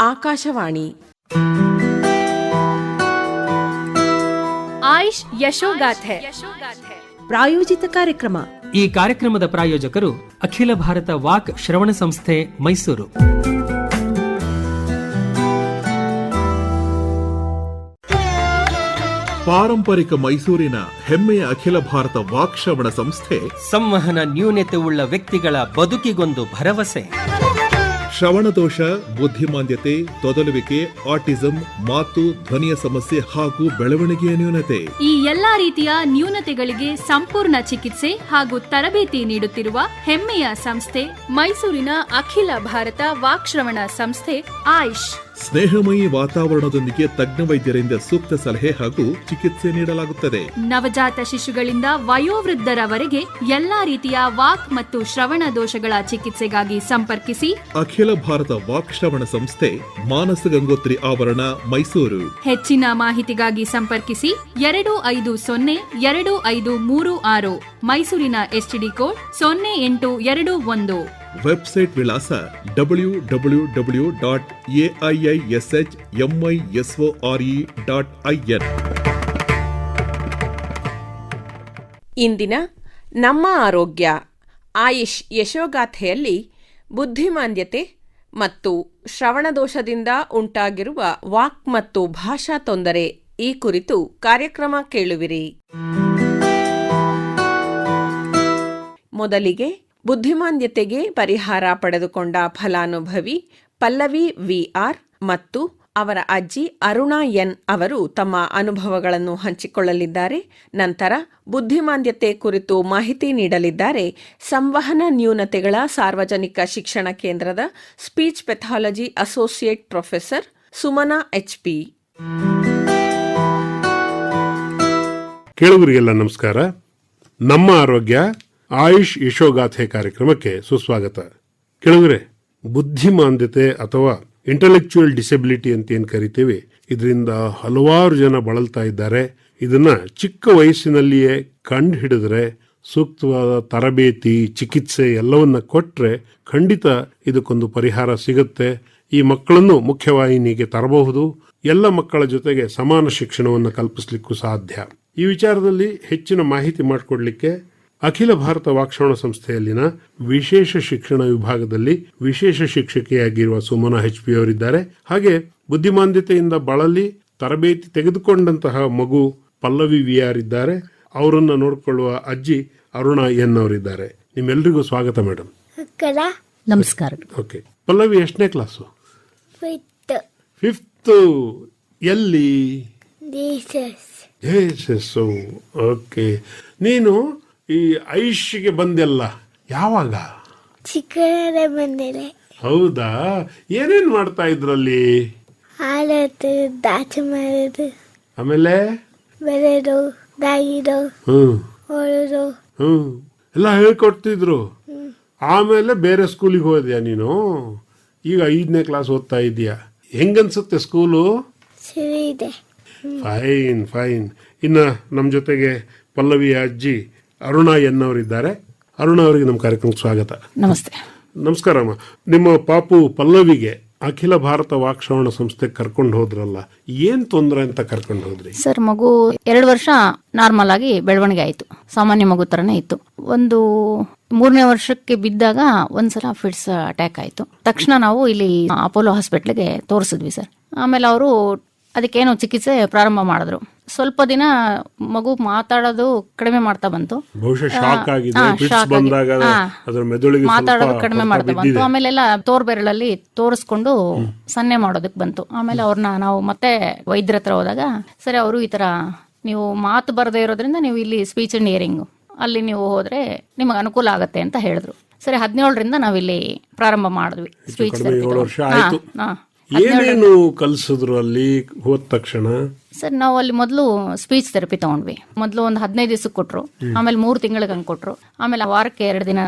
ಆಕಾಶವಾಣಿ. ಆಯುಷ್ ಯಶೋಗಾಥೆ. ಪ್ರಾಯೋಜಿತ ಕಾರ್ಯಕ್ರಮ. ಈ ಕಾರ್ಯಕ್ರಮದ ಪ್ರಾಯೋಜಕರು ಅಖಿಲ ಭಾರತ ವಾಕ್ ಶ್ರವಣ ಸಂಸ್ಥೆ ಮೈಸೂರು. ಪಾರಂಪರಿಕ ಮೈಸೂರಿನ ಹೆಮ್ಮೆಯ ಅಖಿಲ ಭಾರತ ವಾಕ್ ಶ್ರವಣ ಸಂಸ್ಥೆ. ಸಂವಹನ ನ್ಯೂನತೆ ಉಳ್ಳ ವ್ಯಕ್ತಿಗಳ ಬದುಕಿಗೊಂದು ಭರವಸೆ. ಶ್ರವಣದೋಷ, ಬುದ್ಧಿಮಾಂದ್ಯತೆ, ತೊದಲುವಿಕೆ, ಆಟಿಸಂ, ಮಾತು, ಧ್ವನಿಯ ಸಮಸ್ಯೆ ಹಾಗೂ ಬೆಳವಣಿಗೆಯ ನ್ಯೂನತೆ. ಈ ಎಲ್ಲಾ ರೀತಿಯ ನ್ಯೂನತೆಗಳಿಗೆ ಸಂಪೂರ್ಣ ಚಿಕಿತ್ಸೆ ಹಾಗೂ ತರಬೇತಿ ನೀಡುತ್ತಿರುವ ಹೆಮ್ಮೆಯ ಸಂಸ್ಥೆ ಮೈಸೂರಿನ ಅಖಿಲ ಭಾರತ ವಾಕ್ಶ್ರವಣ ಸಂಸ್ಥೆ ಆಯುಷ್. ಸ್ನೇಹಮಯಿ ವಾತಾವರಣದೊಂದಿಗೆ ತಜ್ಞ ವೈದ್ಯರಿಂದ ಸೂಕ್ತ ಸಲಹೆ ಹಾಗೂ ಚಿಕಿತ್ಸೆ ನೀಡಲಾಗುತ್ತದೆ. ನವಜಾತ ಶಿಶುಗಳಿಂದ ವಯೋವೃದ್ಧರವರೆಗೆ ಎಲ್ಲಾ ರೀತಿಯ ವಾಕ್ ಮತ್ತು ಶ್ರವಣ ದೋಷಗಳ ಚಿಕಿತ್ಸೆಗಾಗಿ ಸಂಪರ್ಕಿಸಿ. ಅಖಿಲ ಭಾರತ ವಾಕ್ ಶ್ರವಣ ಸಂಸ್ಥೆ ಮಾನಸ ಗಂಗೋತ್ರಿ ಆವರಣ ಮೈಸೂರು. ಹೆಚ್ಚಿನ ಮಾಹಿತಿಗಾಗಿ ಸಂಪರ್ಕಿಸಿ ಎರಡು ಐದು ಸೊನ್ನೆ ಎರಡು ಐದು ಮೂರು ಆರು ಮೈಸೂರಿನ ಎಸ್ಟಿಡಿ ಕೋಡ್ ಸೊನ್ನೆ ಎಂಟು ಎರಡು ಒಂದು. ವೆಬ್ಸೈಟ್ ವಿಳಾಸ W W W dot AIISH MISORE dot IN ಇಂದಿನ ನಮ್ಮ ಆರೋಗ್ಯ. ಆಯುಷ್ ಯಶೋಗಾಥೆಯಲ್ಲಿ ಬುದ್ಧಿಮಾಂದ್ಯತೆ ಮತ್ತು ಶ್ರವಣದೋಷದಿಂದ ಉಂಟಾಗಿರುವ ವಾಕ್ ಮತ್ತು ಭಾಷಾ ತೊಂದರೆ ಈ ಕುರಿತು ಕಾರ್ಯಕ್ರಮ ಕೇಳುವಿರಿ. ಮೊದಲಿಗೆ ಬುದ್ಧಿಮಾಂದ್ಯತೆಗೆ ಪರಿಹಾರ ಪಡೆದುಕೊಂಡ ಫಲಾನುಭವಿ ಪಲ್ಲವಿ ವಿಆರ್ ಮತ್ತು ಅವರ ಅಜ್ಜಿ ಅರುಣಾ ಎನ್. ಅವರು ತಮ್ಮ ಅನುಭವಗಳನ್ನು ಹಂಚಿಕೊಳ್ಳಲಿದ್ದಾರೆ. ನಂತರ ಬುದ್ಧಿಮಾಂದ್ಯತೆ ಕುರಿತು ಮಾಹಿತಿ ನೀಡಲಿದ್ದಾರೆ. ಸಂವಹನ ನ್ಯೂನತೆಗಳ ಸಾರ್ವಜನಿಕ ಶಿಕ್ಷಣ ಕೇಂದ್ರದ speech pathology associate professor Sumana HP ಕೇಳುಗರಿಗೆಲ್ಲ ನಮಸ್ಕಾರ. ನಮ್ಮ ಆರೋಗ್ಯ ಆಯುಷ್ ಯಶೋಗಾಥೆ ಕಾರ್ಯಕ್ರಮಕ್ಕೆ ಸುಸ್ವಾಗತ. ಕೇಳುಗರೆ, ಬುದ್ಧಿಮಾಂದ್ಯತೆ ಅಥವಾ ಇಂಟಲೆಕ್ಚುಯಲ್ ಡಿಸೆಬಿಲಿಟಿ ಅಂತ ಏನು ಕರಿತೀವಿ, ಇದರಿಂದ ಹಲವಾರು ಜನ ಬಳಲ್ತಾ ಇದ್ದಾರೆ. ಇದನ್ನ ಚಿಕ್ಕ ವಯಸ್ಸಿನಲ್ಲಿಯೇ ಕಂಡು ಹಿಡಿದ್ರೆ ಸೂಕ್ತವಾದ ತರಬೇತಿ, ಚಿಕಿತ್ಸೆ ಎಲ್ಲವನ್ನ ಕೊಟ್ರೆ ಖಂಡಿತ ಇದಕ್ಕೊಂದು ಪರಿಹಾರ ಸಿಗುತ್ತೆ. ಈ ಮಕ್ಕಳನ್ನು ಮುಖ್ಯವಾಹಿನಿಗೆ ತರಬಹುದು. ಎಲ್ಲ ಮಕ್ಕಳ ಜೊತೆಗೆ ಸಮಾನ ಶಿಕ್ಷಣವನ್ನು ಕಲ್ಪಿಸಲಿಕ್ಕೂ ಸಾಧ್ಯ. ಈ ವಿಚಾರದಲ್ಲಿ ಹೆಚ್ಚಿನ ಮಾಹಿತಿ ಮಾಡಿಕೊಡ್ಲಿಕ್ಕೆ ಅಖಿಲ ಭಾರತ ವಾಕ್ಷಣ ಸಂಸ್ಥೆಯಲ್ಲಿನ ವಿಶೇಷ ಶಿಕ್ಷಣ ವಿಭಾಗದಲ್ಲಿ ವಿಶೇಷ ಶಿಕ್ಷಕಿಯಾಗಿರುವ ಸುಮನ ಎಚ್ ಪಿ ಅವರಿದ್ದಾರೆ. ಹಾಗೆ ಬುದ್ಧಿಮಾಂದ್ಯತೆಯಿಂದ ಬಳಲಿ ತರಬೇತಿ ತೆಗೆದುಕೊಂಡಂತಹ ಮಗು ಪಲ್ಲವಿ ವಿ ಆರ್ ಇದ್ದಾರೆ. ಅವರನ್ನ ನೋಡಿಕೊಳ್ಳುವ ಅಜ್ಜಿ ಅರುಣ ಎನ್ ಅವರಿದ್ದಾರೆ. ನಿಮ್ಮೆಲ್ಲರಿಗೂ ಸ್ವಾಗತ ಮೇಡಮ್ ನಮಸ್ಕಾರ. ಓಕೆ. ಪಲ್ಲವಿ ಎಷ್ಟನೇ ಕ್ಲಾಸು? ಫಿಫ್ತ್. ಎಲ್ಲಿ? ಓಕೆ. ನೀನು ಈ ಐಷಿಗೆ ಬಂದೆಲ್ಲ? ಯಾವಾಗ? ಚಿಕ್ಕ ಬಂದಿದೆ. ಹೌದಾ? ಏನೇನ್ ಮಾಡ್ತಾ ಇದ್ರಲ್ಲಿ? ಹಾಲತ್ತು ದಾಚೆ ಮಾಡೋದು. ಆಮೇಲೆ? ಬೆಳೆದು ದಾಗಿದು ಹ್ಮ್. ಹ್ಮ್. ಎಲ್ಲ ಹೇಳ್ಕೊಡ್ತಿದ್ರು. ಆಮೇಲೆ ಬೇರೆ ಸ್ಕೂಲಿಗೆ ಹೋದ್ಯಾ ನೀನು? ಈಗ ಐದನೇ ಕ್ಲಾಸ್ ಓದ್ತಾ ಇದೀಯಾ ಹೆಂಗನ್ಸುತ್ತೆ ಸ್ಕೂಲು ಸರಿ ಇದೆ. ಫೈನ್ ಫೈನ್ ಇನ್ನ ನಮ್ಮ ಜೊತೆಗೆ ಪಲ್ಲವಿ ಅಜ್ಜಿ ಅರುಣಾ ಎನ್ ಅವರಿದ್ದಾರೆ ಅರುಣ ಅವರಿಗೆ ನಮ್ಮ ಕಾರ್ಯಕ್ರಮಕ್ಕೆ ಸ್ವಾಗತ. ನಮಸ್ತೆ. ನಮಸ್ಕಾರ ಅಮ್ಮ. ನಿಮ್ಮ ಪಾಪು ಪಲ್ಲವಿಗೆ ಅಖಿಲ ಭಾರತ ವಾಕ್ಶ್ರವಣ ಸಂಸ್ಥೆ ಕರ್ಕೊಂಡು ಹೋದ್ರಲ್ಲ ಏನ್ ತೊಂದರೆ ಅಂತ ಕರ್ಕೊಂಡು ಹೋದ್ರಿ? ಸರ್ ಮಗು ಎರಡು ವರ್ಷ ನಾರ್ಮಲ್ ಆಗಿ ಬೆಳವಣಿಗೆ ಆಯಿತು. ಸಾಮಾನ್ಯ ಮಗು ಥರನೇ ಇತ್ತು. ಒಂದು ಮೂರನೇ ವರ್ಷಕ್ಕೆ ಬಿದ್ದಾಗ ಒಂದ್ಸಲ ಫಿಟ್ಸ್ ಅಟ್ಯಾಕ್ ಆಯಿತು. ತಕ್ಷಣ ನಾವು ಇಲ್ಲಿ ಅಪೋಲೋ ಹಾಸ್ಪಿಟ್ಲಿಗೆ ತೋರಿಸಿದ್ವಿ ಸರ್. ಆಮೇಲೆ ಅವರು ಅದಕ್ಕೇನು ಚಿಕಿತ್ಸೆ ಪ್ರಾರಂಭ ಮಾಡಿದ್ರು. ಸ್ವಲ್ಪ ದಿನ ಮಗು ಮಾತಾಡೋದು ಕಡಿಮೆ ಮಾಡ್ತಾ ಬಂತು. ಹಾ, ಹಾ. ಮಾತಾಡೋದು ಕಡಿಮೆ ಮಾಡ್ತಾ ಬಂತು. ಆಮೇಲೆಲ್ಲ ತೋರ್ ಬೆರಳಲ್ಲಿ ತೋರಿಸ್ಕೊಂಡು ಸನ್ನೆ ಮಾಡೋದಕ್ಕೆ ಬಂತು. ಆಮೇಲೆ ಅವ್ರನ್ನ ನಾವು ಮತ್ತೆ ವೈದ್ಯರ ಹತ್ರ ಹೋದಾಗ ಸರಿ ಅವರು ಈ ತರ ನೀವು ಮಾತು ಬರದೇ ಇರೋದ್ರಿಂದ ನೀವು ಇಲ್ಲಿ ಸ್ಪೀಚ್ ಅಂಡ್ ಇಯರಿಂಗ್ ಅಲ್ಲಿ ನೀವು ಹೋದ್ರೆ ನಿಮಗೆ ಅನುಕೂಲ ಆಗತ್ತೆ ಅಂತ ಹೇಳಿದ್ರು. ಸರಿ ಹದಿನೇಳರಿಂದ ನಾವಿಲ್ಲಿ ಪ್ರಾರಂಭ ಮಾಡಿದ್ವಿ. ಸ್ಪೀಚ್ ಏನೇನು ಕಲಿಸಿದ್ರು ಅಲ್ಲಿ ಹೋದ ತಕ್ಷಣ? ಸರ್ ನಾವು ಅಲ್ಲಿ ಮೊದಲು ಸ್ಪೀಚ್ ಥೆರಪಿ ತಗೊಂಡ್ವಿ. ಮೊದಲು ಒಂದು ಹದಿನೈದು ದಿವಸಕ್ಕೆ ಕೊಟ್ರು. ಆಮೇಲೆ ಮೂರು ತಿಂಗಳಿಗೆ ಹಂಗೆ ಕೊಟ್ರು. ಆಮೇಲೆ ವಾರಕ್ಕೆ ಎರಡು ದಿನ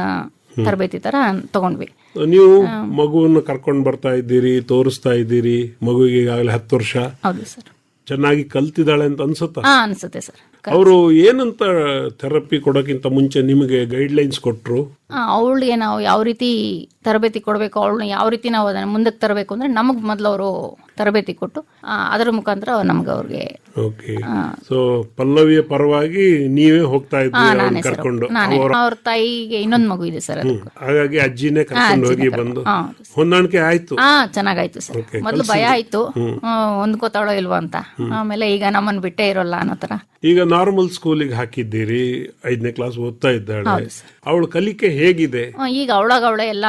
ತರಬೇತಿ ತರ ತಗೊಂಡ್ವಿ. ನೀವು ಮಗುವನ್ನು ಕರ್ಕೊಂಡು ಬರ್ತಾ ಇದ್ದೀರಿ ತೋರಿಸ್ತಾ ಇದ್ದೀರಿ ಮಗುವಿಗೆ ಈಗಾಗಲೇ ಹತ್ತು ವರ್ಷ. ಹೌದು ಸರ್. ಚೆನ್ನಾಗಿ ಕಲ್ತಿದ್ದಾಳೆ ಅಂತ ಅನ್ಸುತ್ತಾ? ಹಾ ಅನ್ಸುತ್ತೆ ಸರ್. ಅವರು ಏನಂತ ಥೆರಪಿ ಕೊಡೋಕ್ಕಿಂತ ಮುಂಚೆ ನಿಮಗೆ ಗೈಡ್ಲೈನ್ಸ್ ಕೊಟ್ರು? ಅವಳಿಗೆ ನಾವು ಯಾವ ರೀತಿ ತರಬೇತಿ ಕೊಡಬೇಕು ಅವಳನ್ನ ಯಾವ ರೀತಿ ನಾವು ಅದನ್ನು ಮುಂದಕ್ಕೆ ತರಬೇಕು ಅಂದ್ರೆ ನಮಗೆ ಮೊದಲು ಅವರು ತರಬೇತಿ ಕೊಟ್ಟು ಆ, ಅದರ ಮುಖಾಂತರ ನಮಗೆ ಅವ್ರಿಗೆ ಓಕೆ ಸೊ ಪಲ್ಲವಿಯ ಪರವಾಗಿ ನೀವೇ ಹೋಗ್ತಾ ಇದ್ರಿ ಹಾ, ಅವ್ರನ್ನ ನಾನೇ ಸರ್. ಕರ್ಕೊಂಡು. ನಾನೇ. ಅವರ ತಾಯಿಗೆ ಇನ್ನೊಂದು ಮಗು ಇದೆ ಸರ್ ಹಾಗಾಗಿ ಅಜ್ಜಿನೇ ಕರ್ಕೊಂಡು ಹೋಗಿ ಬಂದು. ಹಾ. ಹೊಂದಾಣಿಕೆ ಆಯ್ತು. ಹಾ ಚೆನ್ನಾಗಾಯ್ತು ಸರ್. ಮೊದಲು ಭಯ ಆಯ್ತು. ಹ್ಮ್, ಹೊಂದ್ಕೋತಾಳೋ ಇಲ್ವಾ ಅಂತ. ಆಮೇಲೆ ಈಗ ನಮ್ಮನ್ನ ಬಿಟ್ಟೇ ಇರೋಲ್ಲ ಅನ್ನೋ ತರ ಈಗ ನಾರ್ಮಲ್ ಸ್ಕೂಲಿಗೆ ಹಾಕಿದ್ದೀರಿ ಐದನೇ ಕ್ಲಾಸ್ ಓದ್ತಾ ಇದ್ದಾಳೆ. ಅವಳ ಕಲಿಕೆ ಹೇಗಿದೆ? ಈಗ ಅವಳಾಗ ಅವಳೆ ಎಲ್ಲ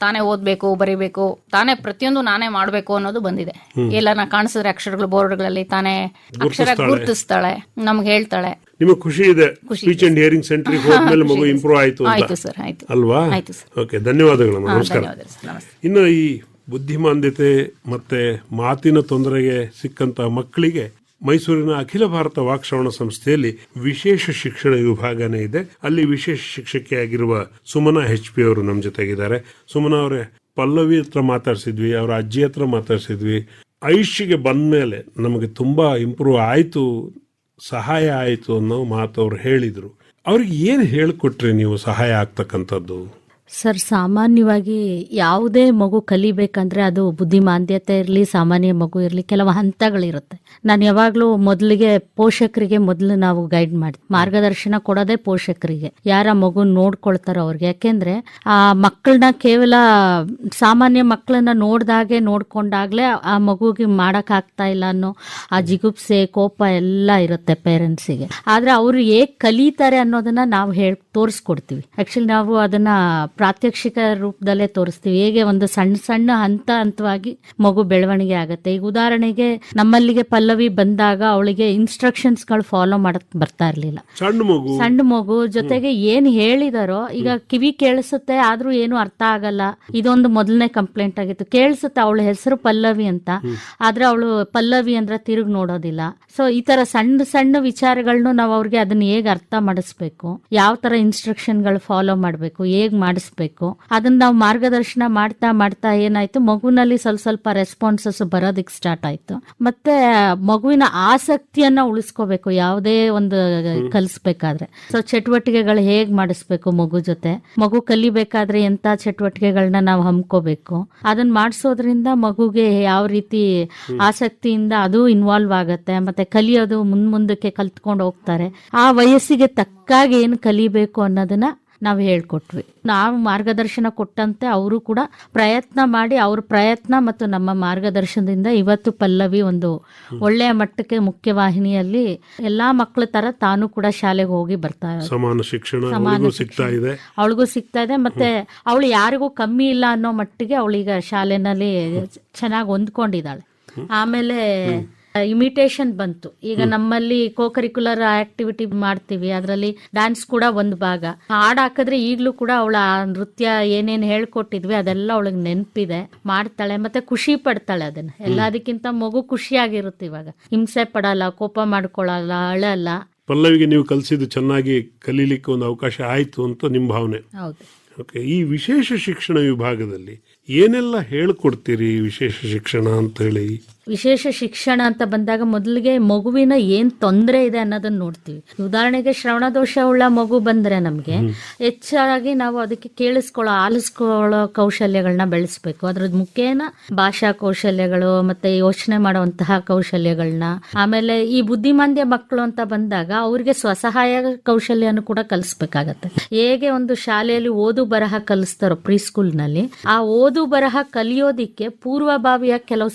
ತಾನೇ ಓದ್ಬೇಕು ಬರಿಬೇಕು ತಾನೇ ಪ್ರತಿಯೊಂದು ನಾನೇ ಮಾಡ್ಬೇಕು ಅನ್ನೋದು ಬಂದಿದೆ. ಎಲ್ಲ ನಾ ಕಾಣಿಸಿದ್ರೆ ಅಕ್ಷರಗಳು ಬೋರ್ಡ್ಗಳಲ್ಲಿ ತಾನೇ ಅಕ್ಷರ ಗುರುತಿಸ್ತಾಳೆ. ನಮ್ಗೆ ಹೇಳ್ತಾಳೆ. ನಿಮಗೆ ಖುಷಿ ಇದೆ? ಸ್ಪೀಚ್ ಅಂಡ್ ಹಿಯರಿಂಗ್ ಸೆಂಟರ್ ಹೋದ್ಮೇಲೆ ಮಗು ಇಂಪ್ರೂವ್ ಆಯ್ತು ಆಯ್ತು ಸರ್ ಆಯ್ತು. ಅಲ್ವಾ. ಓಕೆ ಧನ್ಯವಾದಗಳು ನಮಸ್ಕಾರ. ಇನ್ನು ಈ ಬುದ್ಧಿಮಾಂದ್ಯತೆ ಮತ್ತೆ ಮಾತಿನ ತೊಂದರೆಗೆ ಸಿಕ್ಕಂತ ಮಕ್ಕಳಿಗೆ ಮೈಸೂರಿನ ಅಖಿಲ ಭಾರತ ವಾಕ್ಶ್ರವಣ ಸಂಸ್ಥೆಯಲ್ಲಿ ವಿಶೇಷ ಶಿಕ್ಷಣ ವಿಭಾಗನೇ ಇದೆ. ಅಲ್ಲಿ ವಿಶೇಷ ಶಿಕ್ಷಕಿಯಾಗಿರುವ ಸುಮನಾ ಹೆಚ್ ಪಿ ಅವರು ನಮ್ಮ ಜೊತೆಗಿದ್ದಾರೆ. ಸುಮನಾ ಅವರೇ, ಪಲ್ಲವಿ ಹತ್ರ ಮಾತಾಡ್ಸಿದ್ವಿ, ಅವರ ಅಜ್ಜಿ ಹತ್ರ ಮಾತಾಡ್ಸಿದ್ವಿ. ಬಂದ ಮೇಲೆ ನಮಗೆ ತುಂಬಾ ಇಂಪ್ರೂವ್ ಆಯ್ತು, ಸಹಾಯ ಆಯಿತು ಅನ್ನೋ ಮಾತು ಅವ್ರು ಹೇಳಿದ್ರು. ಅವ್ರಿಗೆ ಏನು ಹೇಳಿಕೊಟ್ರಿ ನೀವು ಸಹಾಯ ಆಗ್ತಕ್ಕಂಥದ್ದು? ಸರ್, ಸಾಮಾನ್ಯವಾಗಿ ಯಾವುದೇ ಮಗು ಕಲಿಬೇಕಂದ್ರೆ ಅದು ಬುದ್ಧಿಮಾಂದ್ಯತೆ ಇರಲಿ, ಸಾಮಾನ್ಯ ಮಗು ಇರಲಿ, ಕೆಲವು ಹಂತಗಳಿರುತ್ತೆ. ನಾನು ಯಾವಾಗಲೂ ಮೊದಲಿಗೆ ಪೋಷಕರಿಗೆ ಮೊದಲು ನಾವು ಗೈಡ್ ಮಾಡಿ, ಮಾರ್ಗದರ್ಶನ ಕೊಡೋದೇ ಪೋಷಕರಿಗೆ. ಯಾರ ಮಗು ನೋಡ್ಕೊಳ್ತಾರೋ ಅವ್ರಿಗೆ. ಯಾಕೆಂದ್ರೆ ಆ ಮಕ್ಕಳನ್ನ ಕೇವಲ ಸಾಮಾನ್ಯ ಮಕ್ಕಳನ್ನ ನೋಡ್ದಾಗೆ ನೋಡ್ಕೊಂಡಾಗ್ಲೇ ಆ ಮಗುಗೆ ಮಾಡೋಕ್ಕಾಗ್ತಾ ಇಲ್ಲ ಅನ್ನೋ ಆ ಜಿಗುಪ್ಸೆ, ಕೋಪ ಎಲ್ಲ ಇರುತ್ತೆ ಪೇರೆಂಟ್ಸಿಗೆ ಆದ್ರೆ ಅವರು ಹೇಗ್ ಕಲಿತಾರೆ ಅನ್ನೋದನ್ನ ನಾವು ಹೇಳ್, ತೋರಿಸ್ಕೊಡ್ತೀವಿ. ಆಕ್ಚುಲಿ ನಾವು ಅದನ್ನ ಪ್ರಾತ್ಯಕ್ಷಿಕ ರೂಪದಲ್ಲೇ ತೋರಿಸ್ತೀವಿ. ಹೇಗೆ ಒಂದು ಸಣ್ಣ ಸಣ್ಣ ಹಂತ ಹಂತವಾಗಿ ಮಗು ಬೆಳವಣಿಗೆ ಆಗುತ್ತೆ. ಈಗ ಉದಾಹರಣೆಗೆ ನಮ್ಮಲ್ಲಿಗೆ ಪಲ್ಲವಿ ಬಂದಾಗ ಅವಳಿಗೆ ಇನ್ಸ್ಟ್ರಕ್ಷನ್ಸ್ಗಳು ಫಾಲೋ ಮಾಡಕ್ ಬರ್ತಾ ಇರ್ಲಿಲ್ಲ. ಸಣ್ಣ ಮಗು. ಸಣ್ಣ ಮಗು ಜೊತೆಗೆ ಏನ್ ಹೇಳಿದಾರೋ ಈಗ ಕಿವಿ ಕೇಳಿಸುತ್ತೆ ಆದ್ರೂ ಏನು ಅರ್ಥ ಆಗಲ್ಲ. ಇದೊಂದು ಮೊದಲನೇ ಕಂಪ್ಲೇಂಟ್ ಆಗಿತ್ತು. ಕೇಳಿಸುತ್ತೆ ಅವಳ ಹೆಸರು ಪಲ್ಲವಿ ಅಂತ. ಆದ್ರೆ ಅವಳು ಪಲ್ಲವಿ ಅಂದ್ರೆ ತಿರುಗ್ ನೋಡೋದಿಲ್ಲ. ಸೊ ಈ ತರ ಸಣ್ಣ ಸಣ್ಣ ವಿಚಾರಗಳನ್ನು ನಾವು ಅವ್ರಿಗೆ ಅದನ್ನ ಹೇಗ್ ಅರ್ಥ ಮಾಡಿಸ್ಬೇಕು? ಯಾವ ತರ ಇನ್ಸ್ಟ್ರಕ್ಷನ್ಗಳು ಫಾಲೋ ಮಾಡ್ಬೇಕು? ಹೇಗ್ ಮಾಡಿಸ್ಬೇಕು ಅದನ್ನ ನಾವು ಮಾರ್ಗದರ್ಶನ ಮಾಡ್ತಾ ಮಾಡ್ತಾ ಏನಾಯ್ತು ಮಗುವಿನಲ್ಲಿ ಸ್ವಲ್ಪ ಸ್ವಲ್ಪ ರೆಸ್ಪಾನ್ಸಸ್ ಬರೋದಿಕ್ ಸ್ಟಾರ್ಟ್ ಆಯ್ತು. ಮತ್ತೆ ಮಗುವಿನ ಆಸಕ್ತಿಯನ್ನ ಉಳಿಸ್ಕೋಬೇಕು ಯಾವುದೇ ಒಂದು ಕಲಿಸ್ಬೇಕಾದ್ರೆ. ಸೊ ಚಟುವಟಿಕೆಗಳು ಹೇಗ್ ಮಾಡಿಸ್ಬೇಕು ಮಗು ಜೊತೆ? ಮಗು ಕಲಿಬೇಕಾದ್ರೆ ಎಂತ ಚಟುವಟಿಕೆಗಳನ್ನ ನಾವು ಹಮ್ಕೋಬೇಕು? ಅದನ್ನ ಮಾಡಿಸೋದ್ರಿಂದ ಮಗುಗೆ ಯಾವ ರೀತಿ ಆಸಕ್ತಿಯಿಂದ ಅದು ಇನ್ವಾಲ್ವ್ ಆಗತ್ತೆ ಮತ್ತೆ ಕಲಿಯೋದು ಮುಂದ್ ಮುಂದಕ್ಕೆ ಕಲ್ತ್ಕೊಂಡು ಹೋಗ್ತಾರೆ. ಆ ವಯಸ್ಸಿಗೆ ತಕ್ಕಾಗಿ ಏನು ಕಲಿಬೇಕು ಅನ್ನೋದನ್ನ ನಾವು ಹೇಳ್ಕೊಟ್ವಿ. ನಾವು ಮಾರ್ಗದರ್ಶನ ಕೊಟ್ಟಂತೆ ಅವರು ಕೂಡ ಪ್ರಯತ್ನ ಮಾಡಿ ಅವ್ರ ಪ್ರಯತ್ನ ಮತ್ತು ನಮ್ಮ ಮಾರ್ಗದರ್ಶನದಿಂದ ಇವತ್ತು ಪಲ್ಲವಿ ಒಂದು ಒಳ್ಳೆಯ ಮಟ್ಟಕ್ಕೆ ಮುಖ್ಯವಾಹಿನಿಯಲ್ಲಿ ಎಲ್ಲಾ ಮಕ್ಕಳ ತರ ತಾನು ಕೂಡ ಶಾಲೆಗೆ ಹೋಗಿ ಬರ್ತಾ ಸಮಾನ ಶಿಕ್ಷಣ ಸಮಾನ. ಸಿಗ್ತಾ ಇದೆ. ಅವಳಿಗೂ ಸಿಗ್ತಾ ಇದೆ. ಮತ್ತೆ ಅವಳು ಯಾರಿಗೂ ಕಮ್ಮಿ ಇಲ್ಲ ಅನ್ನೋ ಮಟ್ಟಿಗೆ ಅವಳೀಗ ಶಾಲೆನಲ್ಲಿ ಚೆನ್ನಾಗಿ ಹೊಂದ್ಕೊಂಡಿದ್ದಾಳೆ. ಆಮೇಲೆ ಇಮಿಟೇಷನ್ ಬಂತು. ಈಗ ನಮ್ಮಲ್ಲಿ ಕೋಕರಿಕ್ಯುಲರ್ ಆಕ್ಟಿವಿಟಿ ಮಾಡ್ತೀವಿ. ಅದರಲ್ಲಿ ಡ್ಯಾನ್ಸ್ ಕೂಡ ಒಂದು ಭಾಗ. ಹಾಡ್ ಹಾಕಿದ್ರೆ ಈಗಲೂ ಕೂಡ ಅವಳ ನೃತ್ಯ ಏನೇನ್ ಹೇಳ್ಕೊಟ್ಟಿದ್ವಿ ಅದೆಲ್ಲ ಅವಳಿಗೆ ನೆನಪಿದೆ. ಮಾಡ್ತಾಳೆ ಮತ್ತೆ ಖುಷಿ ಪಡ್ತಾಳೆ ಅದನ್ನ. ಎಲ್ಲದಕ್ಕಿಂತ ಮಗು ಖುಷಿಯಾಗಿರುತ್ತೆ ಇವಾಗ. ಹಿಂಸೆ ಪಡಲ್ಲ ಕೋಪ ಮಾಡ್ಕೊಳಲ್ಲ ಅಳಲ್ಲ. ಪಲ್ಲವಿಗೆ ನೀವು ಕಲಿಸಿದ್ದು ಚೆನ್ನಾಗಿ ಕಲೀಲಿಕ್ಕೆ ಒಂದು ಅವಕಾಶ ಆಯ್ತು ಅಂತ ನಿಮ್ಮ ಭಾವನೆ. ಓಕೆ ಈ ವಿಶೇಷ ಶಿಕ್ಷಣ ವಿಭಾಗದಲ್ಲಿ ಏನೆಲ್ಲ ಹೇಳ್ಕೊಡ್ತೀರಿ ವಿಶೇಷ ಶಿಕ್ಷಣ ಅಂತ ಹೇಳಿ? ವಿಶೇಷ ಶಿಕ್ಷಣ ಅಂತ ಬಂದಾಗ ಮೊದಲಿಗೆ ಮಗುವಿನ ಏನ್ ತೊಂದರೆ ಇದೆ ಅನ್ನೋದನ್ನ ನೋಡ್ತೀವಿ. ಉದಾಹರಣೆಗೆ ಶ್ರವಣ ದೋಷ ಉಳ್ಳ ಮಗು ಬಂದ್ರೆ ನಮ್ಗೆ ಹೆಚ್ಚಾಗಿ ನಾವು ಅದಕ್ಕೆ ಕೇಳಿಸ್ಕೊಳ್ಳೋ ಆಲಿಸ್ಕೊಳ್ಳೋ ಕೌಶಲ್ಯಗಳನ್ನ ಬೆಳೆಸ್ಬೇಕು. ಅದ್ರ ಮುಖೇನ ಭಾಷಾ ಕೌಶಲ್ಯಗಳು ಮತ್ತೆ ಯೋಚನೆ ಮಾಡುವಂತಹ ಕೌಶಲ್ಯಗಳನ್ನ ಆಮೇಲೆ ಈ ಬುದ್ಧಿಮಾಂದ್ಯ ಮಕ್ಕಳು ಅಂತ ಬಂದಾಗ ಅವ್ರಿಗೆ ಸ್ವಸಹಾಯ ಕೌಶಲ್ಯನು ಕೂಡ ಕಲಿಸ್ಬೇಕಾಗತ್ತೆ. ಹೇಗೆ ಒಂದು ಶಾಲೆಯಲ್ಲಿ ಓದು ಬರಹ ಕಲಿಸ್ತಾರೋ ಪ್ರೀ ನಲ್ಲಿ ಆ ಓದು ಬರಹ ಕಲಿಯೋದಿಕ್ಕೆ ಪೂರ್ವಭಾವಿಯ ಕೆಲವು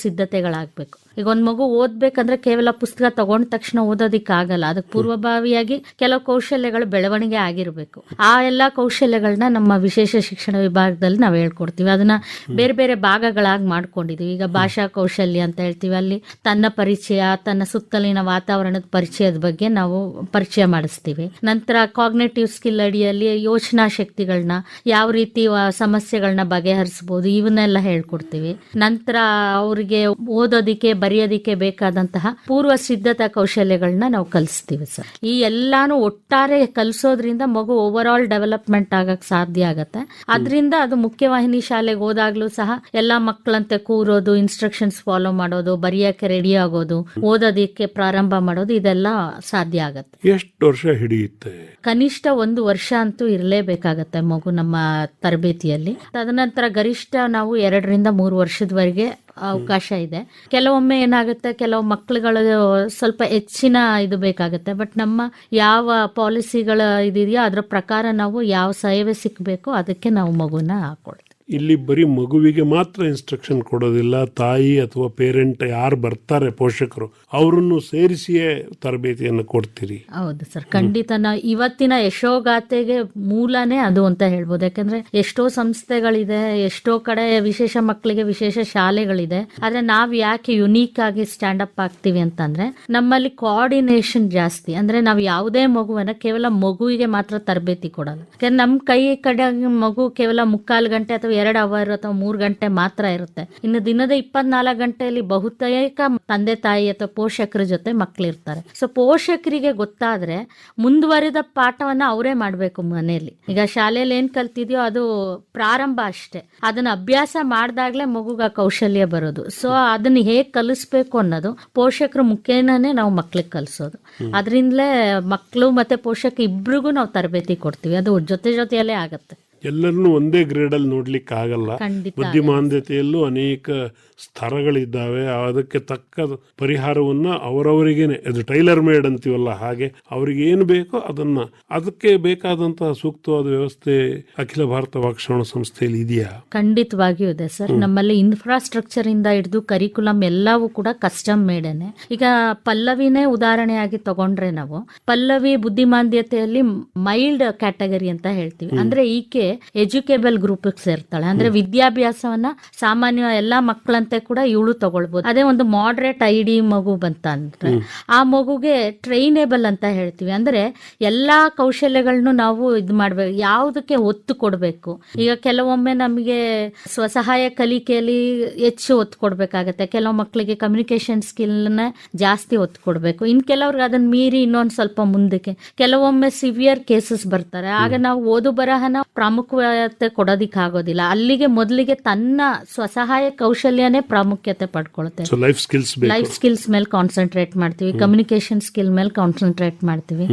ಸಿದ್ಧತೆಗಳಾಗ್ಬೇಕು ಈಗ ಒಂದ್ ಮಗು ಓದ್ಬೇಕಂದ್ರೆ ಕೇವಲ ಪುಸ್ತಕ ತಗೊಂಡ ತಕ್ಷಣ ಓದೋದಿಕ್ ಆಗಲ್ಲ ಅದಕ್ಕೆ ಪೂರ್ವಭಾವಿಯಾಗಿ ಕೆಲವು ಕೌಶಲ್ಯಗಳು ಬೆಳವಣಿಗೆ ಆಗಿರ್ಬೇಕು. ಆ ಎಲ್ಲಾ ಕೌಶಲ್ಯಗಳನ್ನ ನಮ್ಮ ವಿಶೇಷ ಶಿಕ್ಷಣ ವಿಭಾಗದಲ್ಲಿ ನಾವು ಹೇಳ್ಕೊಡ್ತೀವಿ. ಅದನ್ನ ಬೇರೆ ಬೇರೆ ಭಾಗಗಳಾಗಿ ಮಾಡ್ಕೊಂಡಿದೀವಿ. ಈಗ ಭಾಷಾ ಕೌಶಲ್ಯ ಅಂತ ಹೇಳ್ತೀವಿ. ಅಲ್ಲಿ ತನ್ನ ಪರಿಚಯ, ತನ್ನ ಸುತ್ತಲಿನ ವಾತಾವರಣದ ಪರಿಚಯದ ಬಗ್ಗೆ ನಾವು ಪರಿಚಯ ಮಾಡಿಸ್ತೀವಿ. ನಂತರ ಕಾಗ್ನೇಟಿವ್ ಸ್ಕಿಲ್ ಅಡಿಯಲ್ಲಿ ಯೋಚನಾ ಶಕ್ತಿಗಳನ್ನ ಯಾವ ರೀತಿ ಸಮಸ್ಯೆಗಳನ್ನ ಬಗೆಹರಿಸಬಹುದು ಇವನ್ನೆಲ್ಲ ಹೇಳ್ಕೊಡ್ತೀವಿ. ನಂತರ ಅವರಿಗೆ ಓದೋದಿಕ್ಕೆ ಬರೆಯೋದಿಕ್ಕೆ ಬೇಕಾದಂತಹ ಪೂರ್ವ ಸಿದ್ಧತಾ ಕೌಶಲ್ಯಗಳನ್ನ ನಾವು ಕಲಿಸ್ತೀವಿ ಸರ್. ಈ ಎಲ್ಲಾನು ಒಟ್ಟಾರೆ ಕಲಿಸೋದ್ರಿಂದ ಮಗು ಓವರ್ ಆಲ್ ಡೆವಲಪ್ಮೆಂಟ್ ಆಗಕ್ ಸಾಧ್ಯ ಆಗತ್ತೆ. ಅದರಿಂದ ಅದು ಮುಖ್ಯವಾಹಿನಿ ಶಾಲೆಗೆ ಹೋದಾಗ್ಲೂ ಸಹ ಎಲ್ಲಾ ಮಕ್ಕಳಂತೆ ಕೂರೋದು ಇನ್ಸ್ಟ್ರಕ್ಷನ್ಸ್ ಫಾಲೋ ಮಾಡೋದು ಬರೆಯಕ್ಕೆ ರೆಡಿ ಆಗೋದು ಓದೋದಿಕ್ಕೆ ಪ್ರಾರಂಭ ಮಾಡೋದು ಇದೆಲ್ಲ ಸಾಧ್ಯ ಆಗತ್ತೆ. ಎಷ್ಟು ವರ್ಷ ಹಿಡಿಯುತ್ತೆ? ಕನಿಷ್ಠ ಒಂದು ವರ್ಷ ಅಂತೂ ಇರಲೇಬೇಕಾಗತ್ತೆ ಮಗು ನಮ್ಮ ತರಬೇತಿಯಲ್ಲಿ. ತದನಂತರ ಗರಿಷ್ಠ ನಾವು ಎರಡರಿಂದ ಮೂರು ವರ್ಷದವರೆಗೆ ಅವಕಾಶ ಇದೆ. ಕೆಲವೊಮ್ಮೆ ಏನಾಗುತ್ತೆ, ಕೆಲವು ಮಕ್ಕಳುಗಳು ಸ್ವಲ್ಪ ಹೆಚ್ಚಿನ ಇದು ಬೇಕಾಗುತ್ತೆ. ಬಟ್ ನಮ್ಮ ಯಾವ ಪಾಲಿಸಿಗಳ ಇದೆಯೋ ಅದರ ಪ್ರಕಾರ ನಾವು ಯಾವ ಸೇವೆ ಸಿಕ್ಕಬೇಕೋ ಅದಕ್ಕೆ ನಾವು ಮಗುನ ಹಾಕೊಳ್ತೀವಿ. ಇಲ್ಲಿ ಬರೀ ಮಗುವಿಗೆ ಮಾತ್ರ ಇನ್ಸ್ಟ್ರಕ್ಷನ್ ಕೊಡೋದಿಲ್ಲ, ತಾಯಿ ಅಥವಾ ಪೇರೆಂಟ್ ಯಾರು ಬರ್ತಾರೆ ಪೋಷಕರು, ಅವರನ್ನು ಸೇರಿಸಿಯೇ ತರಬೇತಿಯನ್ನು ಕೊಡ್ತೀರಿ. ಹೌದು ಸರ್, ಖಂಡಿತ ಇವತ್ತಿನ ಯಶೋಗಾಥೆಗೆ ಮೂಲನೇ ಅದು ಅಂತ ಹೇಳ್ಬೋದು. ಯಾಕಂದ್ರೆ ಎಷ್ಟೋ ಸಂಸ್ಥೆಗಳಿದೆ, ಎಷ್ಟೋ ಕಡೆ ವಿಶೇಷ ಮಕ್ಕಳಿಗೆ ವಿಶೇಷ ಶಾಲೆಗಳಿದೆ. ಆದ್ರೆ ನಾವ್ ಯಾಕೆ ಯುನೀಕ್ ಆಗಿ ಸ್ಟ್ಯಾಂಡ್ ಅಪ್ ಆಗ್ತೀವಿ ಅಂತಂದ್ರೆ, ನಮ್ಮಲ್ಲಿ ಕೋಆರ್ಡಿನೇಷನ್ ಜಾಸ್ತಿ. ಅಂದ್ರೆ ನಾವು ಯಾವುದೇ ಮಗುವನ್ನ ಕೇವಲ ಮಗುವಿಗೆ ಮಾತ್ರ ತರಬೇತಿ ಕೊಡಲ್ಲ. ಯಾಕಂದ್ರೆ ನಮ್ ಕೈ ಕಡೆ ಮಗು ಕೇವಲ ಮುಕ್ಕಾಲು ಗಂಟೆ ಅಥವಾ ಎರಡು ಅವರ್ ಅಥವಾ ಮೂರು ಗಂಟೆ ಮಾತ್ರ ಇರುತ್ತೆ. ಇನ್ನು ದಿನದ ಇಪ್ಪತ್ನಾಲ್ಕು ಗಂಟೆಯಲ್ಲಿ ಬಹುತೇಕ ತಂದೆ ತಾಯಿ ಅಥವಾ ಪೋಷಕರ ಜೊತೆ ಮಕ್ಕಳಿರ್ತಾರೆ ಸೊ ಪೋಷಕರಿಗೆ ಗೊತ್ತಾದ್ರೆ ಮುಂದುವರಿದ ಪಾಠವನ್ನ ಅವರೇ ಮಾಡ್ಬೇಕು ಮನೆಯಲ್ಲಿ. ಈಗ ಶಾಲೆಯಲ್ಲಿ ಏನ್ ಕಲ್ತಿದ್ಯೋ ಅದು ಪ್ರಾರಂಭ ಅಷ್ಟೇ. ಅದನ್ನ ಅಭ್ಯಾಸ ಮಾಡಿದಾಗ್ಲೇ ಮಗುಗ ಕೌಶಲ್ಯ ಬರೋದು. ಸೊ ಅದನ್ನ ಹೇಗ್ ಕಲಿಸ್ಬೇಕು ಅನ್ನೋದು ಪೋಷಕರು ಮುಖ್ಯನೇ ನಾವು ಮಕ್ಳಿಗೆ ಕಲಿಸೋದು. ಅದರಿಂದಲೇ ಮಕ್ಕಳು ಮತ್ತೆ ಪೋಷಕ ಇಬ್ರಿಗೂ ನಾವು ತರಬೇತಿ ಕೊಡ್ತೀವಿ. ಅದು ಜೊತೆ ಜೊತೆಯಲ್ಲೇ ಆಗತ್ತೆ. ಎಲ್ಲರನ್ನೂ ಒಂದೇ ಗ್ರೇಡಲ್ಲಿ ನೋಡ್ಲಿಕ್ಕೆ ಆಗಲ್ಲ ಖಂಡಿತ. ಬುದ್ಧಿಮಾಂದ್ಯತೆಯಲ್ಲೂ ಅನೇಕ ಸ್ತರಗಳಿದ್ದಾವೆ ಅದಕ್ಕೆ ತಕ್ಕ ಪರಿಹಾರವನ್ನ ಅವರವರಿಗೇನೆ. ಅದು ಟೈಲರ್ ಮೇಡ್ ಅಂತೀವಲ್ಲ ಹಾಗೆ ಅವರಿಗೆ ಏನು ಬೇಕೋ ಅದನ್ನ. ಅದಕ್ಕೆ ಬೇಕಾದಂತಹ ಸೂಕ್ತವಾದ ವ್ಯವಸ್ಥೆ ಅಖಿಲ ಭಾರತ ವಾಕ್ಷಣ ಸಂಸ್ಥೆಯಲ್ಲಿ ಇದೆಯಾ? ಖಂಡಿತವಾಗಿಯೂ ಇದೆ ಸರ್. ನಮ್ಮಲ್ಲಿ ಇನ್ಫ್ರಾಸ್ಟ್ರಕ್ಚರ್ ಇಂದ ಹಿಡಿದು ಕರಿಕುಲಂ ಎಲ್ಲವೂ ಕೂಡ ಕಸ್ಟಮ್ ಮೇಡನೆ ಈಗ ಪಲ್ಲವಿನೇ ಉದಾಹರಣೆಯಾಗಿ ತಗೊಂಡ್ರೆ ನಾವು ಪಲ್ಲವಿ ಬುದ್ಧಿಮಾಂದ್ಯತೆಯಲ್ಲಿ ಮೈಲ್ಡ್ ಕ್ಯಾಟಗರಿ ಅಂತ ಹೇಳ್ತೀವಿ. ಅಂದ್ರೆ ಈಕೆ ಎಜುಕೇಬಲ್ ಗ್ರೂಪ್ ಸೇರ್ತಾಳೆ. ಅಂದ್ರೆ ವಿದ್ಯಾಭ್ಯಾಸವನ್ನ ಸಾಮಾನ್ಯ ಎಲ್ಲಾ ಮಕ್ಕಳಂತೆ ಕೂಡ ಇವಳು ತಗೊಳ್ಬಹುದು ಅದೇ ಒಂದು ಮಾಡ್ರೇಟ್ ಐ ಡಿ ಮಗು ಬಂತ ಅಂದ್ರೆ ಆ ಮಗುಗೆ ಟ್ರೈನೇಬಲ್ ಅಂತ ಹೇಳ್ತೀವಿ. ಅಂದ್ರೆ ಎಲ್ಲಾ ಕೌಶಲ್ಯಗಳನ್ನು ನಾವು ಇದು ಮಾಡ್ಬೇಕು. ಯಾವುದಕ್ಕೆ ಒತ್ತು ಕೊಡಬೇಕು? ಈಗ ಕೆಲವೊಮ್ಮೆ ನಮಗೆ ಸ್ವಸಹಾಯ ಕಲಿಕೆಯಲ್ಲಿ ಹೆಚ್ಚು ಒತ್ತು ಕೊಡ್ಬೇಕಾಗತ್ತೆ. ಕೆಲವು ಮಕ್ಕಳಿಗೆ ಕಮ್ಯುನಿಕೇಶನ್ ಸ್ಕಿಲ್ನ ಜಾಸ್ತಿ ಒತ್ತು ಕೊಡಬೇಕು. ಇನ್ ಕೆಲವ್ರಿಗೆ ಅದನ್ನ ಮೀರಿ ಇನ್ನೊಂದ್ ಸ್ವಲ್ಪ ಮುಂದಕ್ಕೆ. ಕೆಲವೊಮ್ಮೆ ಸಿವಿಯರ್ ಕೇಸಸ್ ಬರ್ತಾರೆ. ಆಗ ನಾವು ಓದು ಬರಹನ ಪ್ರಾಮುಖ್ಯತೆ ಕೊಡೋದಿಕ್ ಆಗೋದಿಲ್ಲ ಅಲ್ಲಿಗೆ ಮೊದಲಿಗೆ ತನ್ನ ಸ್ವಸಹಾಯ ಕೌಶಲ್ಯನೇ ಪ್ರಾಮುಖ್ಯತೆ ಪಡ್ಕೊಳುತ್ತೆ ಲೈಫ್ ಸ್ಕಿಲ್ಸ್ ಲೈಫ್ ಸ್ಕಿಲ್ಸ್ ಮೇಲೆ ಕಾನ್ಸಂಟ್ರೇಟ್ ಮಾಡ್ತೀವಿ. ಕಮ್ಯುನಿಕೇಶನ್ ಸ್ಕಿಲ್ ಮೇಲೆ ಕಾನ್ಸಂಟ್ರೇಟ್ ಮಾಡ್ತೀವಿ.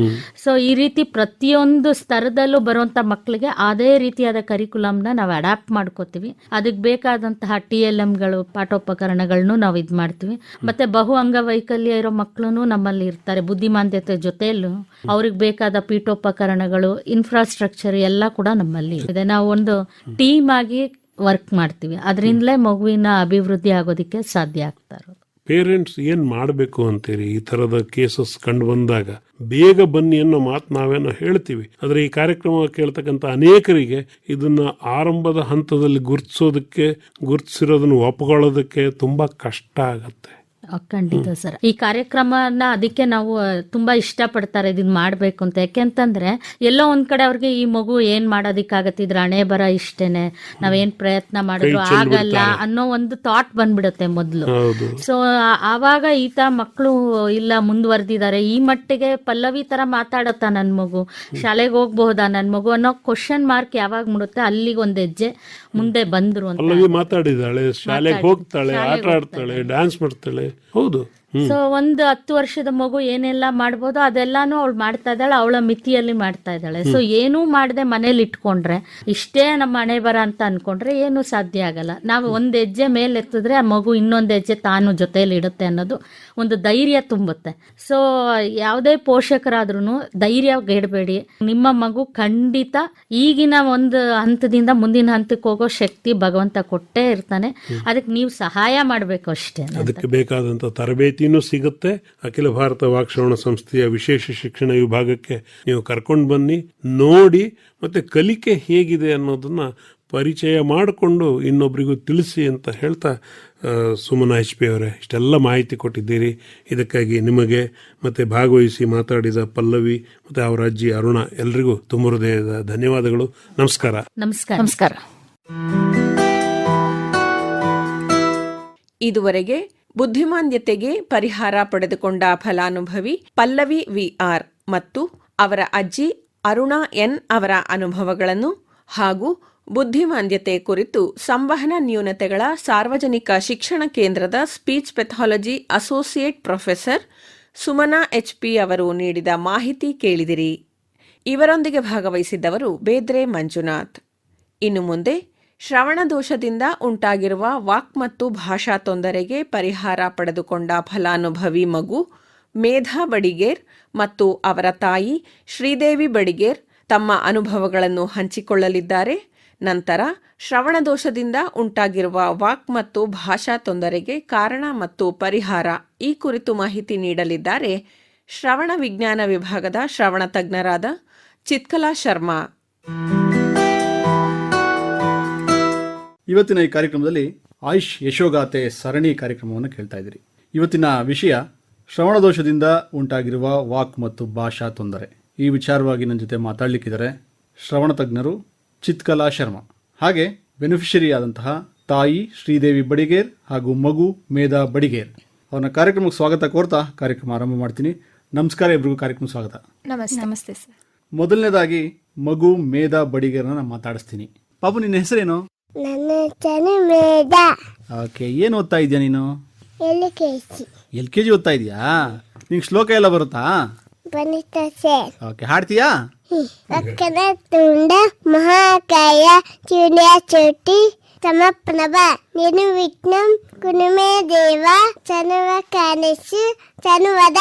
ಸೊ ಈ ರೀತಿ ಪ್ರತಿಯೊಂದು ಸ್ತರದಲ್ಲೂ ಬರುವಂತ ಮಕ್ಕಳಿಗೆ ಅದೇ ರೀತಿಯಾದ ಕರಿಕುಲಮ್ನ ನಾವು ಅಡಾಪ್ಟ್ ಮಾಡ್ಕೋತೀವಿ. ಅದಕ್ಕೆ ಬೇಕಾದಂತಹ ಟಿ ಎಲ್ ಎಂಗಳು ಪಾಠೋಪಕರಣಗಳನ್ನು ನಾವು ಇದು ಮಾಡ್ತೀವಿ ಮತ್ತೆ ಬಹು ಅಂಗವೈಕಲ್ಯ ಇರೋ ಮಕ್ಕಳು ನಮ್ಮಲ್ಲಿ ಇರ್ತಾರೆ. ಬುದ್ಧಿಮಾಂದ್ಯತೆ ಜೊತೆಯಲ್ಲೂ. ಅವ್ರಿಗೆ ಬೇಕಾದ ಪೀಠೋಪಕರಣಗಳು ಇನ್ಫ್ರಾಸ್ಟ್ರಕ್ಚರ್ ಎಲ್ಲ ಕೂಡ ನಮ್ಮಲ್ಲಿ ಇದೆ. ನಾವು ಒಂದು ಟೀಮ್ ಆಗಿ ವರ್ಕ್ ಮಾಡ್ತೀವಿ. ಅದರಿಂದಲೇ ಮಗುವಿನ ಅಭಿವೃದ್ಧಿ ಆಗೋದಕ್ಕೆ ಸಾಧ್ಯ ಆಗ್ತಾರೆ ಪೇರೆಂಟ್ಸ್ ಏನ್ ಮಾಡಬೇಕು ಅಂತೀರಿ? ಈ ತರದ ಕೇಸಸ್ ಕಂಡು ಬಂದಾಗ ಬೇಗ ಬನ್ನಿ ಅನ್ನೋ ಮಾತು ನಾವೇನೋ ಹೇಳ್ತೀವಿ. ಆದ್ರೆ ಈ ಕಾರ್ಯಕ್ರಮ ಕೇಳ್ತಕ್ಕಂಥ ಅನೇಕರಿಗೆ ಇದನ್ನ ಆರಂಭದ ಹಂತದಲ್ಲಿ ಗುರ್ತಿಸೋದಕ್ಕೆ ಗುರ್ತಿಸಿರೋದನ್ನ ಒಪ್ಕೊಳ್ಳೋದಕ್ಕೆ ತುಂಬಾ ಕಷ್ಟ ಆಗತ್ತೆ. ಖಂಡಿತ ಸರ್. ಈ ಕಾರ್ಯಕ್ರಮನ ಅದಕ್ಕೆ ನಾವು ತುಂಬಾ ಇಷ್ಟ ಪಡ್ತಾರೆ ಇದನ್ನ ಮಾಡ್ಬೇಕು ಅಂತ. ಯಾಕೆಂತಂದ್ರೆ ಎಲ್ಲೋ ಒಂದ್ ಕಡೆ ಅವ್ರಿಗೆ ಈ ಮಗು ಏನ್ ಮಾಡೋದಿಕ್ಕಾಗತ್ತೆ ಇದ್ರ ಹಣೆ ಬರ ಇಷ್ಟೇನೆ. ನಾವೇನ್ ಪ್ರಯತ್ನ ಮಾಡಿದ್ರು ಆಗಲ್ಲ ಅನ್ನೋ ಒಂದು ಥಾಟ್ ಬಂದ್ಬಿಡುತ್ತೆ ಮೊದ್ಲು. ಸೊ ಆವಾಗ ಈತ ಮಕ್ಕಳು ಇಲ್ಲ ಮುಂದುವರೆದಿದ್ದಾರೆ ಈ ಮಟ್ಟಿಗೆ ಪಲ್ಲವಿ ತರ ಮಾತಾಡತ್ತಾ ನನ್ ಮಗು. ಶಾಲೆಗೆ ಹೋಗ್ಬಹುದಾ ನನ್ ಮಗು ಅನ್ನೋ ಕ್ವಶನ್ ಮಾರ್ಕ್ ಯಾವಾಗ ಮುಡುತ್ತೆ ಅಲ್ಲಿಗೆ ಒಂದ್ ಹೆಜ್ಜೆ ಮುಂದೆ ಬಂದ್ರು ಅಂತ. ಮಾತಾಡಿದಾಳೆ ಶಾಲೆಗೆ ಹೋಗ್ತಾಳೆ ಆಟ ಆಡ್ತಾಳೆ ಡ್ಯಾನ್ಸ್ ಮಾಡ್ತಾಳೆ. ಹೌದು ಸೊ ಒಂದು ಹತ್ತು ವರ್ಷದ ಮಗು ಏನೆಲ್ಲ ಮಾಡ್ಬೋದು ಅದೆಲ್ಲಾನು ಅವಳು ಮಾಡ್ತಾ ಇದ್ದಾಳೆ ಅವಳ ಮಿತಿಯಲ್ಲಿ ಮಾಡ್ತಾ ಇದ್ದಾಳೆ. ಸೊ ಏನೂ ಮಾಡದೆ ಮನೇಲಿ ಇಟ್ಕೊಂಡ್ರೆ ಇಷ್ಟೇ ನಮ್ಮ ಹಣೆ ಬರ ಅಂತ ಅನ್ಕೊಂಡ್ರೆ ಏನು ಸಾಧ್ಯ ಆಗಲ್ಲ. ನಾವು ಒಂದ್ ಹೆಜ್ಜೆ ಮೇಲೆ ಎತ್ತಿದ್ರೆ ಆ ಮಗು ಇನ್ನೊಂದ್ ಹೆಜ್ಜೆ ತಾನು ಜೊತೆಯಲ್ಲಿ ಇಡುತ್ತೆ ಅನ್ನೋದು ಒಂದು ಧೈರ್ಯ ತುಂಬುತ್ತೆ. ಸೊ ಯಾವುದೇ ಪೋಷಕರಾದ್ರೂ ಧೈರ್ಯ ಗೆಡಬೇಡಿ ನಿಮ್ಮ ಮಗು ಖಂಡಿತ ಈಗಿನ ಒಂದು ಹಂತದಿಂದ ಮುಂದಿನ ಹಂತಕ್ಕೆ ಹೋಗೋ ಶಕ್ತಿ ಭಗವಂತ ಕೊಟ್ಟೇ ಇರ್ತಾನೆ. ಅದಕ್ಕೆ ನೀವು ಸಹಾಯ ಮಾಡಬೇಕು ಅಷ್ಟೇ ಅದಕ್ಕೆ ಬೇಕಾದಂತ ತರಬೇತಿನೂ ಸಿಗುತ್ತೆ. ಅಖಿಲ ಭಾರತ ವಾಕ್ಶ್ರವಣ ಸಂಸ್ಥೆಯ ವಿಶೇಷ ಶಿಕ್ಷಣ ವಿಭಾಗಕ್ಕೆ ನೀವು ಕರ್ಕೊಂಡು ಬನ್ನಿ ನೋಡಿ ಮತ್ತೆ ಕಲಿಕೆ ಹೇಗಿದೆ ಅನ್ನೋದನ್ನ ಪರಿಚಯ ಮಾಡಿಕೊಂಡು ಇನ್ನೊಬ್ಬರಿಗೂ ತಿಳಿಸಿ ಅಂತ ಹೇಳ್ತಾ ಸುಮನ ಎಚ್ ಪಿ ಅವರೇ ಇಷ್ಟೆಲ್ಲ ಮಾಹಿತಿ ಕೊಟ್ಟಿದ್ದೀರಿ. ಇದಕ್ಕಾಗಿ ನಿಮಗೆ ಮತ್ತೆ ಭಾಗವಹಿಸಿ ಮಾತಾಡಿದ ಪಲ್ಲವಿ ಮತ್ತೆ ಅವರ ಅಜ್ಜಿ ಅರುಣ ಎಲ್ರಿಗೂ ತುಂಬ ಹೃದಯದ ಧನ್ಯವಾದಗಳು. ನಮಸ್ಕಾರ. ನಮಸ್ಕಾರ. ನಮಸ್ಕಾರ. ಇದುವರೆಗೆ ಬುದ್ಧಿಮಾಂದ್ಯತೆಗೆ ಪರಿಹಾರ ಪಡೆದುಕೊಂಡ ಫಲಾನುಭವಿ ಪಲ್ಲವಿ ವಿಆರ್ ಮತ್ತು ಅವರ ಅಜ್ಜಿ ಅರುಣಾ ಎನ್ ಅವರ ಅನುಭವಗಳನ್ನು ಹಾಗೂ ಬುದ್ಧಿಮಾಂದ್ಯತೆ ಕುರಿತು ಸಂವಹನ ನ್ಯೂನತೆಗಳ ಸಾರ್ವಜನಿಕ ಶಿಕ್ಷಣ ಕೇಂದ್ರದ speech pathology associate professor Sumana HP ಅವರು ನೀಡಿದ ಮಾಹಿತಿ ಕೇಳಿದಿರಿ. ಇವರೊಂದಿಗೆ ಭಾಗವಹಿಸಿದ್ದವರು ಬೇದ್ರೆ ಮಂಜುನಾಥ್. ಇನ್ನು ಮುಂದೆ ಶ್ರವಣ ದೋಷದಿಂದ ಉಂಟಾಗಿರುವ ವಾಕ್ ಮತ್ತು ಭಾಷಾ ತೊಂದರೆಗೆ ಪರಿಹಾರ ಪಡೆದುಕೊಂಡ ಫಲಾನುಭವಿ ಮಗು ಮೇಧಾ ಬಡಿಗೇರ್ ಮತ್ತು ಅವರ ತಾಯಿ ಶ್ರೀದೇವಿ ಬಡಿಗೇರ್ ತಮ್ಮ ಅನುಭವಗಳನ್ನು ಹಂಚಿಕೊಳ್ಳಲಿದ್ದಾರೆ. ನಂತರ ಶ್ರವಣ ದೋಷದಿಂದ ಉಂಟಾಗಿರುವ ವಾಕ್ ಮತ್ತು ಭಾಷಾ ತೊಂದರೆಗೆ ಕಾರಣ ಮತ್ತು ಪರಿಹಾರ ಈ ಕುರಿತು ಮಾಹಿತಿ ನೀಡಲಿದ್ದಾರೆ. ಶ್ರವಣ ವಿಜ್ಞಾನ ವಿಭಾಗದ ಶ್ರವಣ ತಜ್ಞರಾದ ಚಿತ್ಕಲಾ ಶರ್ಮಾ. ಇವತ್ತಿನ ಈ ಕಾರ್ಯಕ್ರಮದಲ್ಲಿ ಆಯುಷ್ ಯಶೋಗಾತೆ ಸರಣಿ ಕಾರ್ಯಕ್ರಮವನ್ನು ಕೇಳ್ತಾ ಇದ್ದೀರಿ. ಇವತ್ತಿನ ವಿಷಯ ಶ್ರವಣ ದೋಷದಿಂದ ಉಂಟಾಗಿರುವ ವಾಕ್ ಮತ್ತು ಭಾಷಾ ತೊಂದರೆ. ಈ ವಿಚಾರವಾಗಿ ನನ್ನ ಜೊತೆ ಮಾತಾಡಲಿಕ್ಕಿದ್ದಾರೆ ಶ್ರವಣ ತಜ್ಞರು ಚಿತ್ಕಲಾ ಶರ್ಮಾ. ಹಾಗೆ ಬೆನಿಫಿಷರಿ ಆದಂತಹ ತಾಯಿ ಶ್ರೀದೇವಿ ಬಡಿಗೇರ್ ಹಾಗೂ ಮಗು ಮೇಧಾ ಬಡಿಗೇರ್. ಅವನ ಕಾರ್ಯಕ್ರಮಕ್ಕೆ ಸ್ವಾಗತ ಕೋರ್ತಾ ಕಾರ್ಯಕ್ರಮ ಆರಂಭ ಮಾಡ್ತೀನಿ. ನಮಸ್ಕಾರ ಇಬ್ರಿಗೂ ಕಾರ್ಯಕ್ರಮ ಸ್ವಾಗತ. ನಮಸ್ತೆ. ನಮಸ್ತೆ ಸರ್. ಮೊದಲನೇದಾಗಿ ಮಗು ಮೇಧಾ ಬಡಿಗೇರನ್ನ ನಾನು ಮಾತಾಡಿಸ್ತೀನಿ. ಪಾಪು ನಿನ್ನ ಹೆಸರೇನು? ನನ್ನ ಹೆಸರು ಮೇಧ ಓಕೆ ಏನು ಓದ್ತಾ ಇದೆಯಾ ನೀನು? ಎಲ್ಲಿ ಕೇಸಿ ಎಲ್ ಕೆ ಜಿ ಓದ್ತಾ ಇದೆಯಾ? ನಿಂಗೆ ಶ್ಲೋಕ ಎಲ್ಲ ಬರುತ್ತಾ? ಬನಿತ ಸೇರ್. ಓಕೆ ಹಾಡ್ತೀಯಾ? ಅಕ್ಕನ ತುಂಡ ಮಹಾಕಾಯ ಚೂಡ್ಯ ಚೋಟಿ ಸಮಪ್ರಭ ನೀನು ವಿಘ್ನಂ ಕುನುಮೆ ದೇವ ಚನುವ ಕಾಣಿಸು ಚನುವದ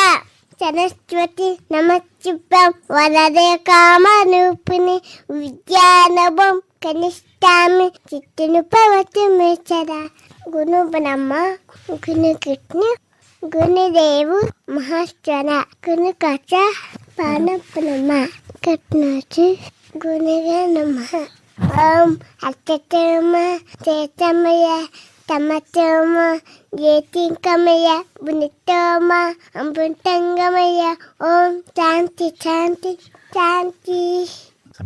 ಸರಸ್ವತಿ ಕಾಮ ವರದೆ ಕಾಮನೂಪಿನಿ ವಿದ್ಯಾನಭಂ తామి చిట్టును పవతం వేచరా గును బ్రహ్మ గును కృష్ణ గుణదేవు మహాశ్వర గును కథ పాన బ్రహ్మ కృష్ణి గుణగా నమ ఓం అత్తమ చేతమయ తమతోమ ఏతింకమయ బునితోమ అంబుతంగమయ ఓం శాంతి శాంతి శాంతి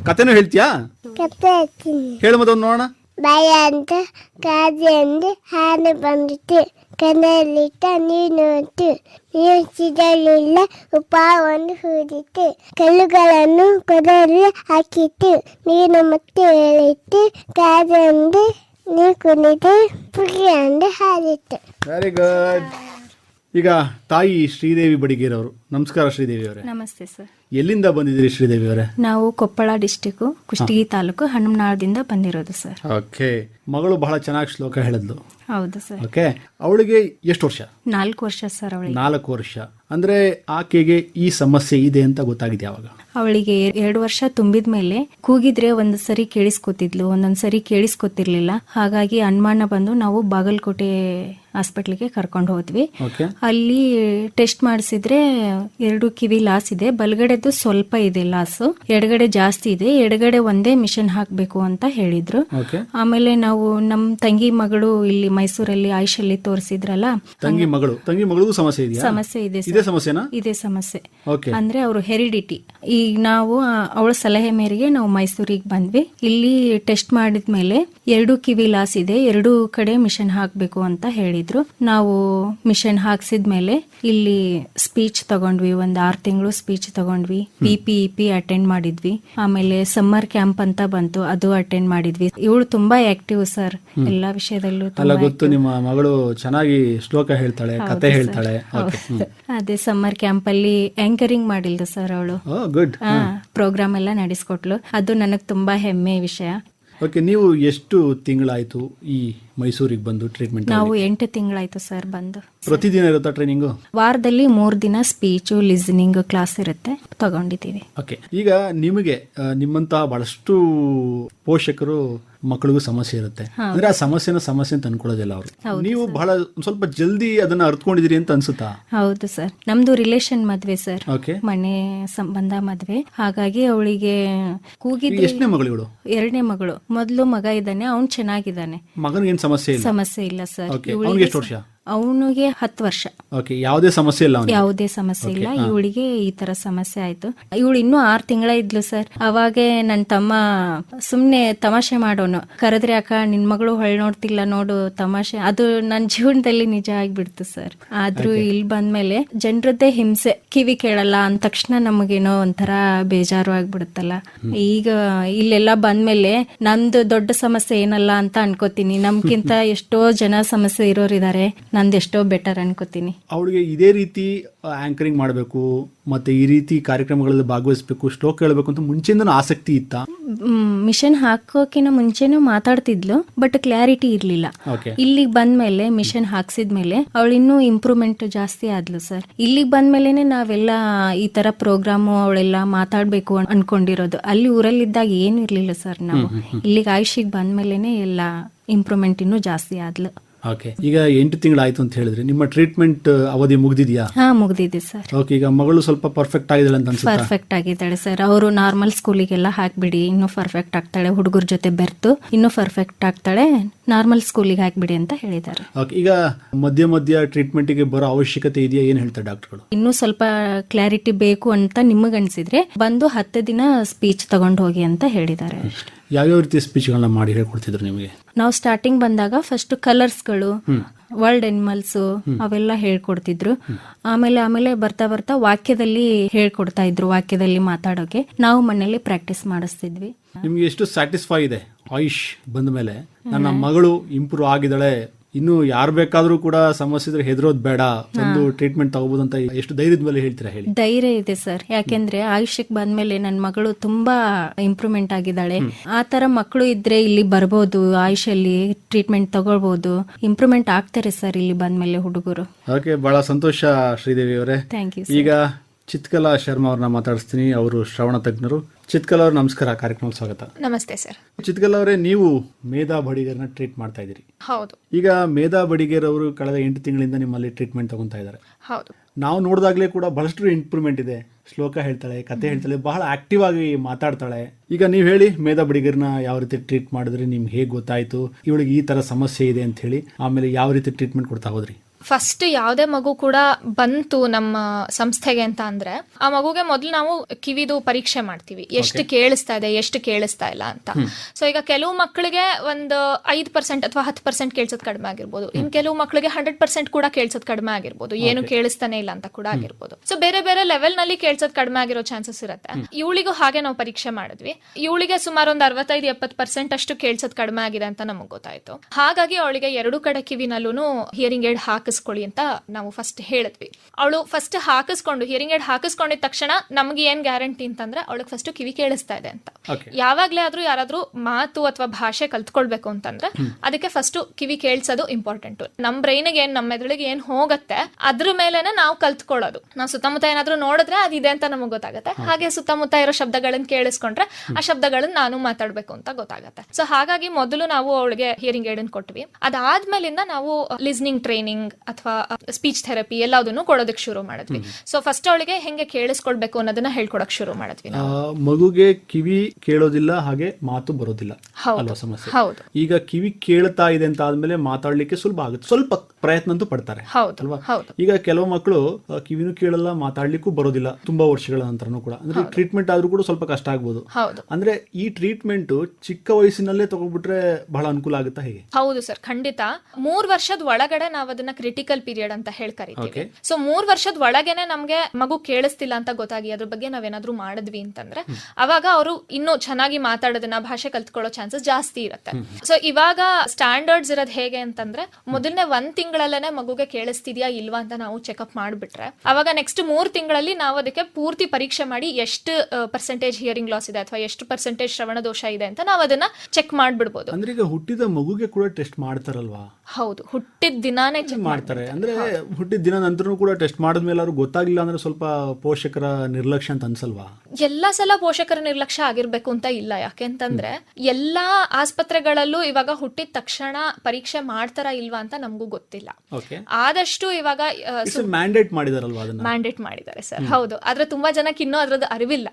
ಕತೆನೂ ಹೇಳ್ತೀಯಾ? ಕತೆ ಹೇಳ್ತೀನಿ. ಹೇಳು ಮತ್ತೊಂದು ನೋಡೋಣ. ಭಯ ಅಂತ ಕಾದೆಂದು ಹಾಲು ಬಂದಿತ್ತು. ಕಣ್ಣಲ್ಲಿಟ್ಟ ನೀನು ನೀನು ಸಿಗಲಿಲ್ಲ ಉಪವನ್ನು ಹೂಡಿತು ಕಲ್ಲುಗಳನ್ನು ಕೊಡಲು ಹಾಕಿತು ನೀನು ಮತ್ತೆ ಹೇಳಿತು ಕಾದೆಂದು ನೀ ಕುಣಿದು ಪುಗಿ ಅಂದು ಹಾರಿತು ವೆರಿ ಗುಡ್ ಈಗ ತಾಯಿ ಶ್ರೀದೇವಿ ಬಡಿಗೇರವರು. ನಮಸ್ಕಾರ ಶ್ರೀದೇವಿ ಅವರೇ ನಮಸ್ತೆ ಸರ್. ಎಲ್ಲಿಂದ ಬಂದಿದ್ದೀರಿ ಶ್ರೀದೇವಿ ಅವರೇ ನಾವು ಕೊಪ್ಪಳ ಡಿಸ್ಟಿಕ್ ಕುಷ್ಟಗಿ ತಾಲೂಕು ಹನುಮನಾಳದಿಂದ ಬಂದಿರೋದು ಸರ್ ಓಕೆ. ಮಗಳು ಬಹಳ ಚೆನ್ನಾಗಿ ಶ್ಲೋಕ ಹೇಳಿದ್ಲು. ಹೌದು ಸರ್ ಓಕೆ. ಅವಳಿಗೆ ಎಷ್ಟು ವರ್ಷ? ನಾಲ್ಕು ವರ್ಷ ಸರ್ ಅವಳಿಗೆ. ನಾಲ್ಕು ವರ್ಷ. ಅಂದ್ರೆ ಆಕೆಗೆ ಈ ಸಮಸ್ಯೆ ಇದೆ ಅಂತ ಗೊತ್ತಾಗಿದೆ ಯಾವಾಗ ಅವಳಿಗೆ ಎರಡು ವರ್ಷ ತುಂಬಿದ ಮೇಲೆ ಕೂಗಿದ್ರೆ ಒಂದ್ ಸರಿ ಕೇಳಿಸ್ಕೊತಿದ್ಲು ಒಂದೊಂದ್ ಸರಿ ಕೇಳಿಸ್ಕೊತಿರ್ಲಿಲ್ಲ. ಹಾಗಾಗಿ ಅನುಮಾನ ಬಂದು ನಾವು ಬಾಗಲಕೋಟೆ ಹಾಸ್ಪಿಟ್ಲಿಗೆ ಕರ್ಕೊಂಡು ಹೋದ್ವಿ. ಅಲ್ಲಿ ಟೆಸ್ಟ್ ಮಾಡಿಸಿದ್ರೆ ಎರಡು ಕಿವಿ ಲಾಸ್ ಇದೆ. ಬಲ್ಗಡೆದು ಸ್ವಲ್ಪ ಇದೆ ಲಾಸ್. ಎಡಗಡೆ ಜಾಸ್ತಿ ಇದೆ. ಎಡಗಡೆ ಒಂದೇ ಮಿಷನ್ ಹಾಕ್ಬೇಕು ಅಂತ ಹೇಳಿದ್ರು. ಆಮೇಲೆ ನಾವು ನಮ್ ತಂಗಿ ಮಗಳು ಇಲ್ಲಿ ಮೈಸೂರಲ್ಲಿ ಆಯುಷಲ್ಲಿ ತೋರಿಸಿದ್ರಲ್ಲ. ತಂಗಿ ಮಗಳು. ತಂಗಿ ಮಗಳಿಗೂ ಸಮಸ್ಯೆ ಇದೆ ಸಮಸ್ಯೆ ಇದೆ. ಇದೇ ಸಮಸ್ಯೆನಾ? ಇದೇ ಸಮಸ್ಯೆ. ಅಂದ್ರೆ ಅವರು ಹೆರಿಡಿಟಿ. ಈಗ ನಾವು ಅವಳ ಸಲಹೆ ಮೇರೆಗೆ ನಾವು ಮೈಸೂರಿಗೆ ಬಂದ್ವಿ. ಇಲ್ಲಿ ಟೆಸ್ಟ್ ಮಾಡಿದ್ಮೇಲೆ ಎರಡು ಕಿವಿ ಲಾಸ್ ಇದೆ. ಎರಡು ಕಡೆ ಮಿಷನ್ ಹಾಕ್ಬೇಕು ಅಂತ ಹೇಳಿದ್ರು. ನಾವು ಮಿಷನ್ ಹಾಕ್ಸಿದ್ಮೇಲೆ ಇಲ್ಲಿ ಸ್ಪೀಚ್ ತಗೊಂಡ್ವಿ ಒಂದ್ ಆರ್ ತಿಂಗಳು ಸ್ಪೀಚ್ ತಗೊಂಡ್ವಿ. P P E P attend ಮಾಡಿದ್ವಿ. ಆಮೇಲೆ ಸಮ್ಮರ್ ಕ್ಯಾಂಪ್ ಅಂತ ಬಂತು ಅದು ಅಟೆಂಡ್ ಮಾಡಿದ್ವಿ. ಇವಳು ತುಂಬಾ ಆಕ್ಟಿವ್ ಸರ್ ಎಲ್ಲಾ ವಿಷಯದಲ್ಲೂ ಅಲ್ಲ ಗೊತ್ತು ನಿಮ್ಮ ಮಗಳು ಚೆನ್ನಾಗಿ ಶ್ಲೋಕ ಹೇಳ್ತಾಳೆ ಕತೆ ಹೇಳ್ತಾಳೆ. ಅದೇ ಸಮ್ಮರ್ ಕ್ಯಾಂಪ್ ಅಲ್ಲಿ ಆಂಕರಿಂಗ್ ಮಾಡಿಲ್ದು ಸರ್ ಅವಳು. ಪ್ರೋಗ್ರಾಮ್ ಎಲ್ಲ ನಡೆಸ್ಕೊಟ್ಲು. ಅದು ನನಗ್ ತುಂಬಾ ಹೆಮ್ಮೆ ವಿಷಯ. ಓಕೆ ನೀವು ಎಷ್ಟು ತಿಂಗಳಾಯ್ತು ಈ ಮೈಸೂರಿಗೆ ಬಂದು ಟ್ರೀಟ್ಮೆಂಟ್ ನಾವು ಎಂಟು ತಿಂಗಳಾಯ್ತು ಸರ್ ಬಂದು. ಪ್ರತಿದಿನ ಇರುತ್ತಾ ಟ್ರೈನಿಂಗು ವಾರದಲ್ಲಿ ಮೂರು ದಿನ ಸ್ಪೀಚು ಲಿಸನಿಂಗ್ ಕ್ಲಾಸ್ ಇರುತ್ತೆ. ತಗೊಂಡಿದ್ದೀವಿ. ಓಕೆ ಈಗ ನಿಮಗೆ ನಿಮ್ಮಂತಹ ಬಹಳಷ್ಟು ಪೋಷಕರು ಮಕ್ಕಳಿಗೂ ಸಮಸ್ಯೆ ಇರುತ್ತೆ. ಅಂದ್ರೆ ಆ ಸಮಸ್ಯೆನ ಸಮಸ್ಯೆ ಅಂತ ಅನ್ಕೊಳ್ಳೋದಿಲ್ಲ ಅವರು. ನೀವು ಬಹಳ ಸ್ವಲ್ಪ ಜಲ್ದಿ ಅದನ್ನ ಅರ್ತ್ಕೊಂಡಿದ್ರಿ ಅಂತ ಅನ್ಸುತ್ತಾ? ಹೌದು ಸರ್. ನಮ್ದು ರಿಲೇಶನ್ ಮದ್ವೆ ಸರ್. ಮನೆ ಸಂಬಂಧ ಮದ್ವೆ. ಹಾಗಾಗಿ ಅವಳಿಗೆ ಕೂಗಿದ ಎಷ್ಟನೇ ಮಗಳು ಎರಡನೇ ಮಗಳು. ಮೊದಲು ಮಗ ಇದ್ದಾನೆ ಅವ್ನ್ ಚೆನ್ನಾಗಿದ್ದಾನೆ. ಮಗನಿಗೆ ಏನ್ ಸಮಸ್ಯೆ ಇಲ್ಲ? ಸಮಸ್ಯೆ ಇಲ್ಲ ಸರ್. ಎಷ್ಟು ವರ್ಷ? ಅವನಿಗೆ ಹತ್ತು ವರ್ಷ. ಓಕೆ ಯಾವುದೇ ಸಮಸ್ಯೆ ಇಲ್ಲ ಅವನಿಗೆ? ಯಾವುದೇ ಸಮಸ್ಯೆ ಇಲ್ಲ. ಇವಳಿಗೆ ಈ ತರ ಸಮಸ್ಯೆ ಆಯ್ತು. ಇವಳು ಇನ್ನೂ ಆರ್ ತಿಂಗಳ ಇದ್ಲು ಸರ್. ಅವಾಗೆ ನನ್ನ ತಮ್ಮ ಸುಮ್ನೆ ತಮಾಷೆ ಮಾಡೋನು. ಕರೆದ್ರೆ ಅಕ್ಕ ನಿನ್ ಮಗಳು ಹೊಳ್ ನೋಡ್ತಿಲ್ಲ ನೋಡು ತಮಾಷೆ. ಅದು ನನ್ನ ಜೀವನದಲ್ಲಿ ನಿಜ ಆಗ್ಬಿಡ್ತು ಸರ್. ಆದ್ರೂ ಇಲ್ಲಿ ಬಂದ್ಮೇಲೆ ಜನರದ್ದೇ ಹಿಂಸೆ. ಕಿವಿ ಕೇಳಲ್ಲ ಅಂದ ತಕ್ಷಣ ನಮಗೇನೋ ಒಂಥರ ಬೇಜಾರು ಆಗ್ಬಿಡುತ್ತಲ್ಲ. ಈಗ ಇಲ್ಲೆಲ್ಲ ಬಂದ್ಮೇಲೆ ನಂದು ದೊಡ್ಡ ಸಮಸ್ಯೆ ಏನಲ್ಲ ಅಂತ ಅನ್ಕೋತೀನಿ. ನಮ್ಕಿಂತ ಎಷ್ಟೋ ಜನ ಸಮಸ್ಯೆ ಇರೋರಿದ್ದಾರೆ ನಂದು ಎಷ್ಟೋ ಬೆಟರ್ ಅನ್ಕೋತೀನಿ. ಅವಳಿಗೆ ಇದೇ ರೀತಿ ಆಂಕರಿಂಗ್ ಮಾಡಬೇಕು ಮತ್ತೆ ಈ ರೀತಿ ಕಾರ್ಯಕ್ರಮಗಳಲ್ಲಿ ಭಾಗವಹಿಸಬೇಕು ಸ್ಟೋಕ್ ಹೇಳಬೇಕು ಅಂತ ಮುಂಚೆಯಿಂದನೂ ಆಸಕ್ತಿ ಇತ್ತ? ಮಿಷನ್ ಹಾಕೋಕಿನ ಮುಂಚೆನೂ ಮಾತಾಡ್ತಿದ್ಲು ಬಟ್ ಕ್ಲಾರಿಟಿ ಇರ್ಲಿಲ್ಲ. ಇಲ್ಲಿ ಬಂದ ಬಂದ್ಮೇಲೆ ಮಿಷನ್ ಹಾಕ್ಸಿದ್ಮೇಲೆ ಅವಳು ಇನ್ನೂ ಇಂಪ್ರೂವ್ಮೆಂಟ್ ಜಾಸ್ತಿ ಆದ್ಲು ಸರ್ ಇಲ್ಲಿಗೆ ಬಂದ್ಮೇಲೆನೆ ನಾವೆಲ್ಲ ಈ ತರ ಪ್ರೋಗ್ರಾಮು ಅವಳೆಲ್ಲ ಮಾತಾಡ್ಬೇಕು ಅನ್ಕೊಂಡಿರೋದು. ಅಲ್ಲಿ ಊರಲ್ಲಿದ್ದಾಗ ಏನು ಇರ್ಲಿಲ್ಲ ಸರ್ ನಾವು. ಇಲ್ಲಿಗೆ ಆಯುಷಿಗೆ ಬಂದ್ಮೇಲೆನೆ ಎಲ್ಲ ಇಂಪ್ರೂವ್ಮೆಂಟ್ ಇನ್ನೂ ಜಾಸ್ತಿ ಆದ್ಲು. ಓಕೆ ಈಗ ಎಂಟು ತಿಂಗಳಾಯ್ತು ಅಂತ ಹೇಳಿದ್ರೆ ನಿಮ್ಮ ಟ್ರೀಟ್ಮೆಂಟ್ ಅವಧಿ ಮುಗಿದಿದ್ಯಾ? ಹಾ ಮುಗ್ದಿದೆ ಸರ್ ಓಕೆ ಈಗ ಮಗಳು ಸ್ವಲ್ಪ ಪರ್ಫೆಕ್ಟ್ ಆಗಿದ್ದಾಳೆ ಅಂತ ಅನ್ಸುತ್ತಾ? ಪರ್ಫೆಕ್ಟ್ ಆಗಿದ್ದಾಳೆ ಸರ್ ಅವರು ನಾರ್ಮಲ್ ಸ್ಕೂಲಿಗೆಲ್ಲ ಹಾಕ್ಬಿಡಿ ಇನ್ನೂ ಪರ್ಫೆಕ್ಟ್ ಆಗ್ತಾಳೆ ಹುಡುಗರ ಜೊತೆ ಬೆರ್ತು ಇನ್ನೂ ಪರ್ಫೆಕ್ಟ್ ಆಗ್ತಾಳೆ ನಾರ್ಮಲ್ ಸ್ಕೂಲಿಗೆ ಹಾಕ್ಬಿಡಿ ಅಂತ ಹೇಳಿದ್ದಾರೆ. ಓಕೆ ಈಗ ಮಧ್ಯ ಮಧ್ಯ ಟ್ರೀಟ್ಮೆಂಟ್ಗೆ ಬರೋ ಅವಶ್ಯಕತೆ ಇದೆಯಾ? ಏನು ಹೇಳ್ತಾರೆ ಡಾಕ್ಟರ್ಗಳು ಇನ್ನೂ ಸ್ವಲ್ಪ ಕ್ಲಾರಿಟಿ ಬೇಕು ಅಂತ ನಿಮಗೆ ಅನ್ಸಿದ್ರೆ ಬಂದು ಹತ್ತು ದಿನ ಸ್ಪೀಚ್ ತಗೊಂಡು ಹೋಗಿ ಅಂತ ಹೇಳಿದ್ದಾರೆ. ಅಷ್ಟೇ. ಯಾವ್ಯಾವ ರೀತಿ ಸ್ಪೀಚ್ಗಳನ್ನ ಮಾಡಿ ಹೇಳ್ಕೊಡ್ತಿದ್ರು ನಿಮಗೆ? ನಾವು ಸ್ಟಾರ್ಟಿಂಗ್ ಬಂದಾಗ ಫಸ್ಟ್ ಕಲರ್ಸ್ಗಳು ವರ್ಲ್ಡ್ ಅನಿಮಲ್ಸ್ ಅವೆಲ್ಲ ಹೇಳ್ಕೊಡ್ತಿದ್ರು. ಆಮೇಲೆ ಆಮೇಲೆ ಬರ್ತಾ ಬರ್ತಾ ವಾಕ್ಯದಲ್ಲಿ ಹೇಳ್ಕೊಡ್ತಾ ಇದ್ರು ವಾಕ್ಯದಲ್ಲಿ ಮಾತಾಡೋಕೆ. ನಾವು ಮನೇಲಿ ಪ್ರಾಕ್ಟೀಸ್ ಮಾಡಿಸ್ತಿದ್ವಿ. ನಿಮ್ಗೆ ಎಷ್ಟು ಸ್ಯಾಟಿಸ್ಫೈ ಇದೆ? ಆಯುಷ್ ಬಂದ ಮೇಲೆ. ನನ್ನ ಮಗಳು ಇಂಪ್ರೂವ್ ಆಗಿದ್ದಾಳೆ ಇನ್ನು ಯಾರು ಬೇಕಾದ್ರೂ ಕೂಡ ಸಮಸ್ಯೆ ಇದ್ರೆ ಹೆದರೋದ್ ಬೇಡ. ಒಂದು ಟ್ರೀಟ್ಮೆಂಟ್ ತಗೋಬಹುದು ಅಂತ ಎಷ್ಟು ಧೈರ್ಯದ ಮೇಲೆ ಹೇಳ್ತೀರಾ ಹೇಳಿ? ಧೈರ್ಯ ಇದೆ ಸರ್. ಯಾಕೆಂದ್ರೆ ಆಯುಷ್ಯಕ್ಕೆ ಬಂದ್ಮೇಲೆ ನನ್ನ ಮಗಳು ತುಂಬಾ ಇಂಪ್ರೂವ್ಮೆಂಟ್ ಆಗಿದ್ದಾಳೆ. ಆ ತರ ಮಕ್ಕಳು ಇದ್ರೆ ಇಲ್ಲಿ ಬರ್ಬೋದು ಆಯುಷಲ್ಲಿ ಟ್ರೀಟ್ಮೆಂಟ್ ತಗೊಳ್ಬಹುದು ಇಂಪ್ರೂವ್ಮೆಂಟ್ ಆಗ್ತಾರೆ ಸರ್ ಇಲ್ಲಿ ಬಂದ್ಮೇಲೆ ಹುಡುಗರು. ಓಕೆ ಬಹಳ ಸಂತೋಷ ಶ್ರೀದೇವಿ ಅವರೇ. ಥ್ಯಾಂಕ್ ಯು ಈಗ ಚಿತ್ಕಲಾ ಶರ್ಮಾ ಅವ್ರನ್ನ ಮಾತಾಡಿಸ್ತೀನಿ. ಅವರು ಶ್ರವಣ ತಜ್ಞರು. ಚಿತ್ಕಲಾ ಅವ್ರ ನಮಸ್ಕಾರ. ಕಾರ್ಯಕ್ರಮ ಸ್ವಾಗತ. ನಮಸ್ತೆ ಸರ್. ಚಿತ್ಕಲಾ ಅವರೇ ನೀವು ಮೇಧಾ ಬಡಿಗರ್ನ ಟ್ರೀಟ್ ಮಾಡ್ತಾ ಇದ್ದೀರಿ. ಹೌದು. ಈಗ ಮೇಧಾ ಬಡಿಗೇರ್ ಅವರು ಕಳೆದ ಎಂಟು ತಿಂಗಳಿಂದ ನಿಮ್ಮಲ್ಲಿ ಟ್ರೀಟ್ಮೆಂಟ್ ತಗೊಂತಾ ಇದ್ದಾರೆ. ಹೌದು. ನಾವು ನೋಡಿದಾಗಲೇ ಕೂಡ ಬಹಳಷ್ಟು ಇಂಪ್ರೂವ್ಮೆಂಟ್ ಇದೆ. ಶ್ಲೋಕ ಹೇಳ್ತಾಳೆ ಕತೆ ಹೇಳ್ತಾಳೆ ಬಹಳ ಆಕ್ಟಿವ್ ಆಗಿ ಮಾತಾಡ್ತಾಳೆ. ಈಗ ನೀವು ಹೇಳಿ ಮೇಧಾ ಬಡಿಗರ್ನ ಯಾವ ರೀತಿ ಟ್ರೀಟ್ ಮಾಡಿದ್ರೆ? ನಿಮ್ಗೆ ಹೇಗೆ ಗೊತ್ತಾಯ್ತು? ಇವಳಿಗೆ ಈ ತರ ಸಮಸ್ಯೆ ಇದೆ ಅಂತ ಹೇಳಿ ಆಮೇಲೆ ಯಾವ ರೀತಿ ಟ್ರೀಟ್ಮೆಂಟ್ ಕೊಡ್ತಾ ಹೋದ್ರಿ? ಫಸ್ಟ್ ಯಾವುದೇ ಮಗು ಕೂಡ ಬಂತು ನಮ್ಮ ಸಂಸ್ಥೆಗೆ ಅಂತ ಅಂದ್ರೆ ಆ ಮಗುಗೆ ಮೊದಲು ನಾವು ಕಿವಿದು ಪರೀಕ್ಷೆ ಮಾಡ್ತೀವಿ. ಎಷ್ಟು ಕೇಳಿಸ್ತಾ ಇದೆ ಎಷ್ಟು ಕೇಳಿಸ್ತಾ ಇಲ್ಲ ಅಂತ. ಸೊ ಈಗ ಕೆಲವು ಮಕ್ಕಳಿಗೆ ಒಂದು ಐದು ಪರ್ಸೆಂಟ್ ಅಥವಾ ಹತ್ತು ಪರ್ಸೆಂಟ್ ಕೇಳಿಸೋದು ಕಡಿಮೆ ಆಗಿರ್ಬೋದು. ಇನ್ ಕೆಲವು ಮಕ್ಕಳಿಗೆ ಹಂಡ್ರೆಡ್ ಪರ್ಸೆಂಟ್ ಕೂಡ ಕೇಳಿಸೋದು ಕಡಿಮೆ ಆಗಿರ್ಬೋದು. ಏನು ಕೇಳಿಸ್ತಾನೆ ಇಲ್ಲ ಅಂತ ಕೂಡ ಆಗಿರ್ಬೋದು. ಸೊ ಬೇರೆ ಬೇರೆ ಲೆವೆಲ್ನಲ್ಲಿ ಕೇಳಿಸೋದು ಕಡಿಮೆ ಆಗಿರೋ ಚಾನ್ಸಸ್ ಇರುತ್ತೆ. ಇವಳಿಗೂ ಹಾಗೆ ನಾವು ಪರೀಕ್ಷೆ ಮಾಡಿದ್ವಿ. ಇವಳಿಗೆ ಸುಮಾರು ಒಂದು ಅರವತ್ತೈದು ಎಪ್ಪತ್ತು ಪರ್ಸೆಂಟ್ ಅಷ್ಟು ಕೇಳಿಸೋದು ಕಡಿಮೆ ಆಗಿದೆ ಅಂತ ನಮಗೆ ಗೊತ್ತಾಯ್ತು. ಹಾಗಾಗಿ ಅವಳಿಗೆ ಎರಡು ಕಡೆ ಕಿವಿನಲ್ಲೂ ಹಿಯರಿಂಗ್ ಏಡ್ ಹಾಕಿಸ್ಕೊಳ್ಳಿ ಅಂತ ನಾವು ಫಸ್ಟ್ ಹೇಳಿದ್ವಿ. ಅವಳು ಫಸ್ಟ್ ಹಾಕಿಸ್ಕೊಂಡು ಹಿಯರಿಂಗ್ ಏಡ್ ಹಾಕಿಸ್ಕೊಂಡಿದ ತಕ್ಷಣ ನಮ್ಗೆ ಏನ್ ಗ್ಯಾರಂಟಿ ಅಂತಂದ್ರೆ ಅವಳಿಗೆ ಫಸ್ಟ್ ಕಿವಿ ಕೇಳಿಸ್ತಾ ಇದೆ ಅಂತ. ಯಾವಾಗ್ಲೇ ಆದ್ರೂ ಯಾರಾದ್ರೂ ಮಾತು ಅಥವಾ ಭಾಷೆ ಕಲ್ತ್ಕೊಳ್ಬೇಕು ಅಂತಂದ್ರೆ ಅದಕ್ಕೆ ಫಸ್ಟ್ ಕಿವಿ ಕೇಳಿಸೋದು ಇಂಪಾರ್ಟೆಂಟ್ ನಮ್ ಬ್ರೈನ್ಗೆ ಏನ್ ನಮ್ಮ ಮೆದುಳಿಗೆ ಏನ್ ಹೋಗತ್ತೆ ಅದ್ರ ಮೇಲೆನೆ ನಾವು ಕಲ್ತ್ಕೊಳ್ಳೋದು. ನಾವು ಸುತ್ತಮುತ್ತ ಏನಾದ್ರೂ ನೋಡಿದ್ರೆ ಅದಿದೆ ಅಂತ ನಮಗೆ ಗೊತ್ತಾಗುತ್ತೆ. ಹಾಗೆ ಸುತ್ತಮುತ್ತ ಇರೋ ಶಬ್ದಗಳನ್ನ ಕೇಳಿಸ್ಕೊಂಡ್ರೆ ಆ ಶಬ್ದಗಳನ್ನ ನಾನು ಮಾತಾಡ್ಬೇಕು ಅಂತ ಗೊತ್ತಾಗತ್ತೆ. ಸೊ ಹಾಗಾಗಿ ಮೊದಲು ನಾವು ಅವಳಿಗೆ ಹಿಯರಿಂಗ್ ಏಡನ್ ಕೊಟ್ವಿ. ಅದಾದ್ಮೇಲಿಂದ ನಾವು ಲಿಸ್ನಿಂಗ್ ಟ್ರೈನಿಂಗ್ ಅಥವಾ ಸ್ಪೀಚ್ ಥೆರಪಿ ಎಲ್ಲದನ್ನು ಕೊಡೋದಕ್ಕೆ ಶುರು ಮಾಡಿದ್ವಿ. ಸೊ ಫಸ್ಟ್ ಅವಳಿಗೆ ಹೆಂಗೆ ಕೇಳಿಸ್ಕೊಳ್ಬೇಕು ಅನ್ನೋದನ್ನ ಹೇಳ್ಕೊಡಕ್ ಶುರು ಮಾಡಿದ್ವಿ ಆ, ಮಗುಗೆ ಕಿವಿ ಕೇಳೋದಿಲ್ಲ ಹಾಗೆ ಮಾತು ಬರೋದಿಲ್ಲ. ಹೌದು. ಅಲ್ವಾ ಸಮಸ್ಯೆ? ಹೌದು. ಈಗ ಕಿವಿ ಕೇಳ್ತಾ ಇದೆ ಅಂತ ಆದ್ಮೇಲೆ ಮಾತಾಡ್ಲಿಕ್ಕೆ ಸುಲಭ ಆಗುತ್ತೆ. ಸ್ವಲ್ಪ ಪ್ರಯತ್ನ ಅಂತೂ ಪಡ್ತಾರೆ. ಹೌದು ಅಲ್ವಾ? ಹೌದು. ಈಗ ಕೆಲವು ಮಕ್ಕಳು ಕಿವಿನು ಕಿವಿನೂ ಕೇಳಲ್ಲ ಮಾತಾಡ್ಲಿಕ್ಕೂ ಬರೋದಿಲ್ಲ ತುಂಬಾ ವರ್ಷಗಳ ನಂತರನೂ ಕೂಡ. ಅಂದ್ರೆ ಟ್ರೀಟ್ಮೆಂಟ್ ಆದ್ರೂ ಕೂಡ ಸ್ವಲ್ಪ ಕಷ್ಟ ಆಗ್ಬೋದು. ಹೌದು. ಅಂದ್ರೆ ಈ ಟ್ರೀಟ್ಮೆಂಟ್ ಚಿಕ್ಕ ವಯಸ್ಸಿನಲ್ಲೇ ತಗೊಂಡ್ಬಿಟ್ರೆ ಬಹಳ ಅನುಕೂಲ ಆಗುತ್ತಾ ಹೇಗೆ? ಹೌದು ಸರ್ ಖಂಡಿತ. ಮೂರ್ ವರ್ಷದ ಒಳಗಡೆ ನಾವ್ ಅದನ್ನ ಕ್ರಿಟಿಕಲ್ ಪೀರಿಯಡ್ ಅಂತ ಹೇಳಿ ಕರಿತೀವಿ. ಸೊ ಮೂರ್ ವರ್ಷದ ಒಳಗೇನೆ ನಮ್ಗೆ ಮಗು ಕೇಳಿಸ್ತಿಲ್ಲ ಅಂತ ಗೊತ್ತಾಗಿ ಅದ್ರ ಬಗ್ಗೆ ನಾವೇನಾದ್ರೂ ಮಾಡಿದ್ವಿ ಅಂತಂದ್ರೆ ಅವಾಗ ಅವರು ಇನ್ನೂ ಚೆನ್ನಾಗಿ ಮಾತಾಡೋದನ್ನ ಭಾಷೆ ಕಲ್ತ್ಕೊಳ್ಳೋ ಚಾನ್ಸಸ್ ಜಾಸ್ತಿ ಇರುತ್ತೆ. ಸೊ ಇವಾಗ ಸ್ಟ್ಯಾಂಡರ್ಡ್ಸ್ ಇರೋದು ಹೇಗೆ ಅಂತಂದ್ರೆ ಮೊದಲನೇ ಒಂದ್ ತಿಂಗಳಲ್ಲೇನೆ ಮಗುಗೆ ಕೇಳಿಸ್ತಿದ್ಯಾ ಇಲ್ವಾ ಅಂತ ನಾವು ಚೆಕ್ಅಪ್ ಮಾಡ್ಬಿಟ್ರೆ ಅವಾಗ ನೆಕ್ಸ್ಟ್ ಮೂರ್ ತಿಂಗಳಲ್ಲಿ ನಾವು ಅದಕ್ಕೆ ಪೂರ್ತಿ ಪರೀಕ್ಷೆ ಮಾಡಿ ಎಷ್ಟು ಪರ್ಸೆಂಟೇಜ್ ಹಿಯರಿಂಗ್ ಲಾಸ್ ಇದೆ ಅಥವಾ ಎಷ್ಟು ಪರ್ಸೆಂಟೇಜ್ ಶ್ರವಣ ದೋಷ ಇದೆ ಅಂತ ನಾವು ಅದನ್ನ ಚೆಕ್ ಮಾಡ್ಬಿಡ್ಬೋದು. ಅಂದ್ರೆ ಈಗ ಹುಟ್ಟಿದ ಮಗುಗೆ ಕೂಡ ಟೆಸ್ಟ್ ಮಾಡ್ತಾರಲ್ವಾ? ಹೌದು ಹುಟ್ಟಿದ ದಿನಾನೇ ಚೆಕ್ ಮಾಡ್ತಾರೆ. ಅಂದ್ರೆ ಹುಟ್ಟಿದ ದಿನ ನಂತರನೂ ಕೂಡ ಟೆಸ್ಟ್ ಮಾಡಿದ್ಮೇಲೆ ಅವ್ರಿಗೆ ಗೊತ್ತಾಗಿಲ್ಲ ಅಂದ್ರೆ ಸ್ವಲ್ಪ ಪೋಷಕರ ನಿರ್ಲಕ್ಷ್ಯ ಅಂತ ಅನ್ಸಲ್ವಾ? ಎಲ್ಲಾ ಸಲ ಪೋಷಕರ ನಿರ್ಲಕ್ಷ್ಯ ಆಗಿರ್ಬೇಕು ಅಂತ ಇಲ್ಲ ಯಾಕೆಂತಂದ್ರೆ ಎಲ್ಲಾ ಆಸ್ಪತ್ರೆಗಳಲ್ಲೂ ಇವಾಗ ಹುಟ್ಟಿದ ತಕ್ಷಣ ಪರೀಕ್ಷೆ ಮಾಡ್ತಾರಾ ಇಲ್ವಾ ಅಂತ ನಮಗೂ ಗೊತ್ತಿಲ್ಲ. ಆದಷ್ಟು ಇವಾಗ ಮ್ಯಾಂಡೇಟ್ ಮಾಡಿದಾರಲ್ವಾ ಮ್ಯಾಂಡೇಟ್ ಮಾಡಿದ್ದಾರೆ ಸರ್. ಹೌದು. ಆದ್ರೆ ತುಂಬಾ ಜನಕ್ಕೆ ಇನ್ನೂ ಅದ್ರದ್ದು ಅರಿವಿಲ್ಲ.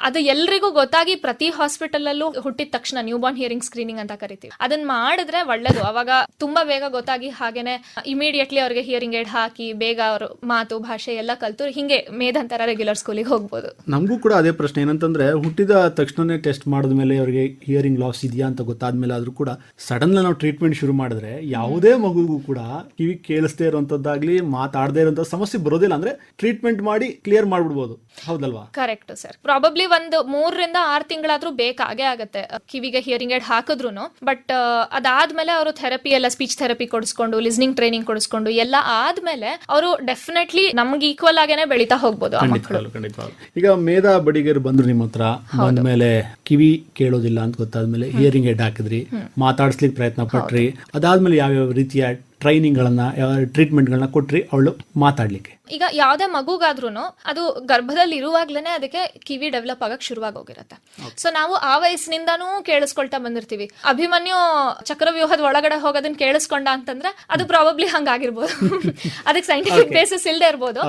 ಅದು ಎಲ್ರಿಗೂ ಗೊತ್ತಾಗಿ ಪ್ರತಿ ಹಾಸ್ಪಿಟಲ್ ಅಲ್ಲೂ ಹುಟ್ಟಿದ ತಕ್ಷಣ ನ್ಯೂ ಬಾರ್ನ್ ಹಿಯರಿಂಗ್ ಸ್ಕ್ರೀನಿಂಗ್ ಅಂತ ಕರಿತೀವಿ. ಅದನ್ನ ಮಾಡಿದ್ರೆ ಒಳ್ಳೇದು. ಅವಾಗ ತುಂಬಾ ತುಂಬಾ ಬೇಗ ಗೊತ್ತಾಗಿ ಹಾಗೇನೆ ಇಮಿಡಿಯೇಟ್ಲಿ ಅವ್ರಿಗೆ ಹಿಯರಿಂಗ್ ಏಡ್ ಹಾಕಿ ಬೇಗ ಅವರು ಮಾತು ಭಾಷೆ ಎಲ್ಲ ಕಲ್ತು ಹಿಂಗೆ ಮೇಧಂತರ ರೆಗ್ಯುಲರ್ ಸ್ಕೂಲಿಗೆ ಹೋಗ್ಬೋದು. ನಮಗೂ ಕೂಡ ಅದೇ ಪ್ರಶ್ನೆ. ಏನಂತಂದ್ರೆ ಹುಟ್ಟಿದ ತಕ್ಷಣನೇ ಟೆಸ್ಟ್ ಮಾಡಿದ್ಮೇಲೆ ಅವರಿಗೆ ಹಿಯರಿಂಗ್ ಲಾಸ್ ಇದೆಯಾ ಅಂತ ಗೊತ್ತಾದ್ಮೇಲೆ ಆದ್ರೂ ಕೂಡ ಸಡನ್ ನಾವು ಟ್ರೀಟ್ಮೆಂಟ್ ಶುರು ಮಾಡಿದ್ರೆ ಯಾವುದೇ ಮಗುಗೂ ಕೂಡ ಕಿವಿ ಕೇಳಿಸ್ದೇ ಇರುವಂತದ್ದಾಗ್ಲಿ ಮಾತಾಡದೇ ಇರುವಂತ ಸಮಸ್ಯೆ ಬರೋದಿಲ್ಲ. ಅಂದ್ರೆ ಟ್ರೀಟ್ಮೆಂಟ್ ಮಾಡಿ ಕ್ಲಿಯರ್ ಮಾಡ್ಬಿಡ್ಬೋದು. ಹೌದಲ್ವಾ? ಕರೆಕ್ಟ್ ಸರ್ ಪ್ರಾಬಬ್ಲಿ ಒಂದು ಮೂರರಿಂದ ಆರು ತಿಂಗಳಾದ್ರೂ ಬೇಕಾಗೇ ಆಗತ್ತೆ. ಕಿವಿಗೆ ಹಿಯರಿಂಗ್ ಏಡ್ ಹಾಕಿದ್ರು ಬಟ್ ಅದಾದ್ಮೇಲೆ ಅವರು ಥೆರಪಿ ಎಲ್ಲ ಸ್ಪೀಚ್ ಥೆರಪಿ ಕೊಡಿಸ್ಕೊಂಡು ಲಿಸ್ನಿಂಗ್ ಟ್ರೈನಿಂಗ್ ಕೊಡಿಸ್ಕೊಂಡು ಎಲ್ಲ ಆದ್ಮೇಲೆ ಅವರು ಡೆಫಿನೆಟ್ಲಿ ನಮ್ಗೆ ಈಕ್ವಲ್ ಆಗೇನೆ ಬೆಳೀತಾ ಹೋಗ್ಬೋದು ಆ ಮಕ್ಕಳು. ಖಂಡಿತವಾಗ್ಲು ಖಂಡಿತವಾಗ್ಲು. ಈಗ ಮೇಧಾ ಬಡಿಗೇರು ಬಂದ್ರು ನಿಮ್ಮ ಹತ್ರ ಬಂದ್ಮೇಲೆ ಕಿವಿ ಕೇಳೋದಿಲ್ಲ ಅಂತ ಗೊತ್ತಾದ್ಮೇಲೆ ಹಿಯರಿಂಗ್ ಏಡ್ ಹಾಕಿದ್ರಿ ಮಾತಾಡ್ಸ್ಲಿಕ್ಕೆ ಪ್ರಯತ್ನ ಪಟ್ರಿ ಅದಾದ್ಮೇಲೆ ಯಾವ್ಯಾವ ರೀತಿಯ ಟ್ರೈನಿಂಗ್ ಗಳನ್ನ ಯಾವ ಟ್ರೀಟ್ಮೆಂಟ್ ಗಳನ್ನ ಕೊಟ್ರಿ ಅವಳು ಮಾತಾಡ್ಲಿಕ್ಕೆ? ಈಗ ಯಾವ್ದೇ ಮಗುಗಾದ್ರೂ ಅದು ಗರ್ಭದಲ್ಲಿ ಇರುವಾಗ್ಲೇನೆ ಅದಕ್ಕೆ ಕಿವಿ ಡೆವಲಪ್ ಆಗಕ್ ಶುರುವಾಗಿ ಹೋಗಿರುತ್ತೆ ಸೊ ನಾವು ಆ ವಯಸ್ಸಿನಿಂದಾನೂ ಕೇಳಿಸ್ಕೊಳ್ತಾ ಬಂದಿರ್ತೀವಿ. ಅಭಿಮನ್ಯು ಚಕ್ರವ್ಯೂಹದ ಒಳಗಡೆ ಹೋಗೋದನ್ನ ಕೇಳಿಸ್ಕೊಂಡ ಅಂತಂದ್ರೆ ಅದು ಪ್ರಾಬಬ್ಲಿ ಹಂಗಾಗಿರ್ಬೋದು. ಅದಕ್ಕೆ ಸೈಂಟಿಫಿಕ್ ಬೇಸಿಸ್ ಇಲ್ಲದೆ ಇರ್ಬೋದು.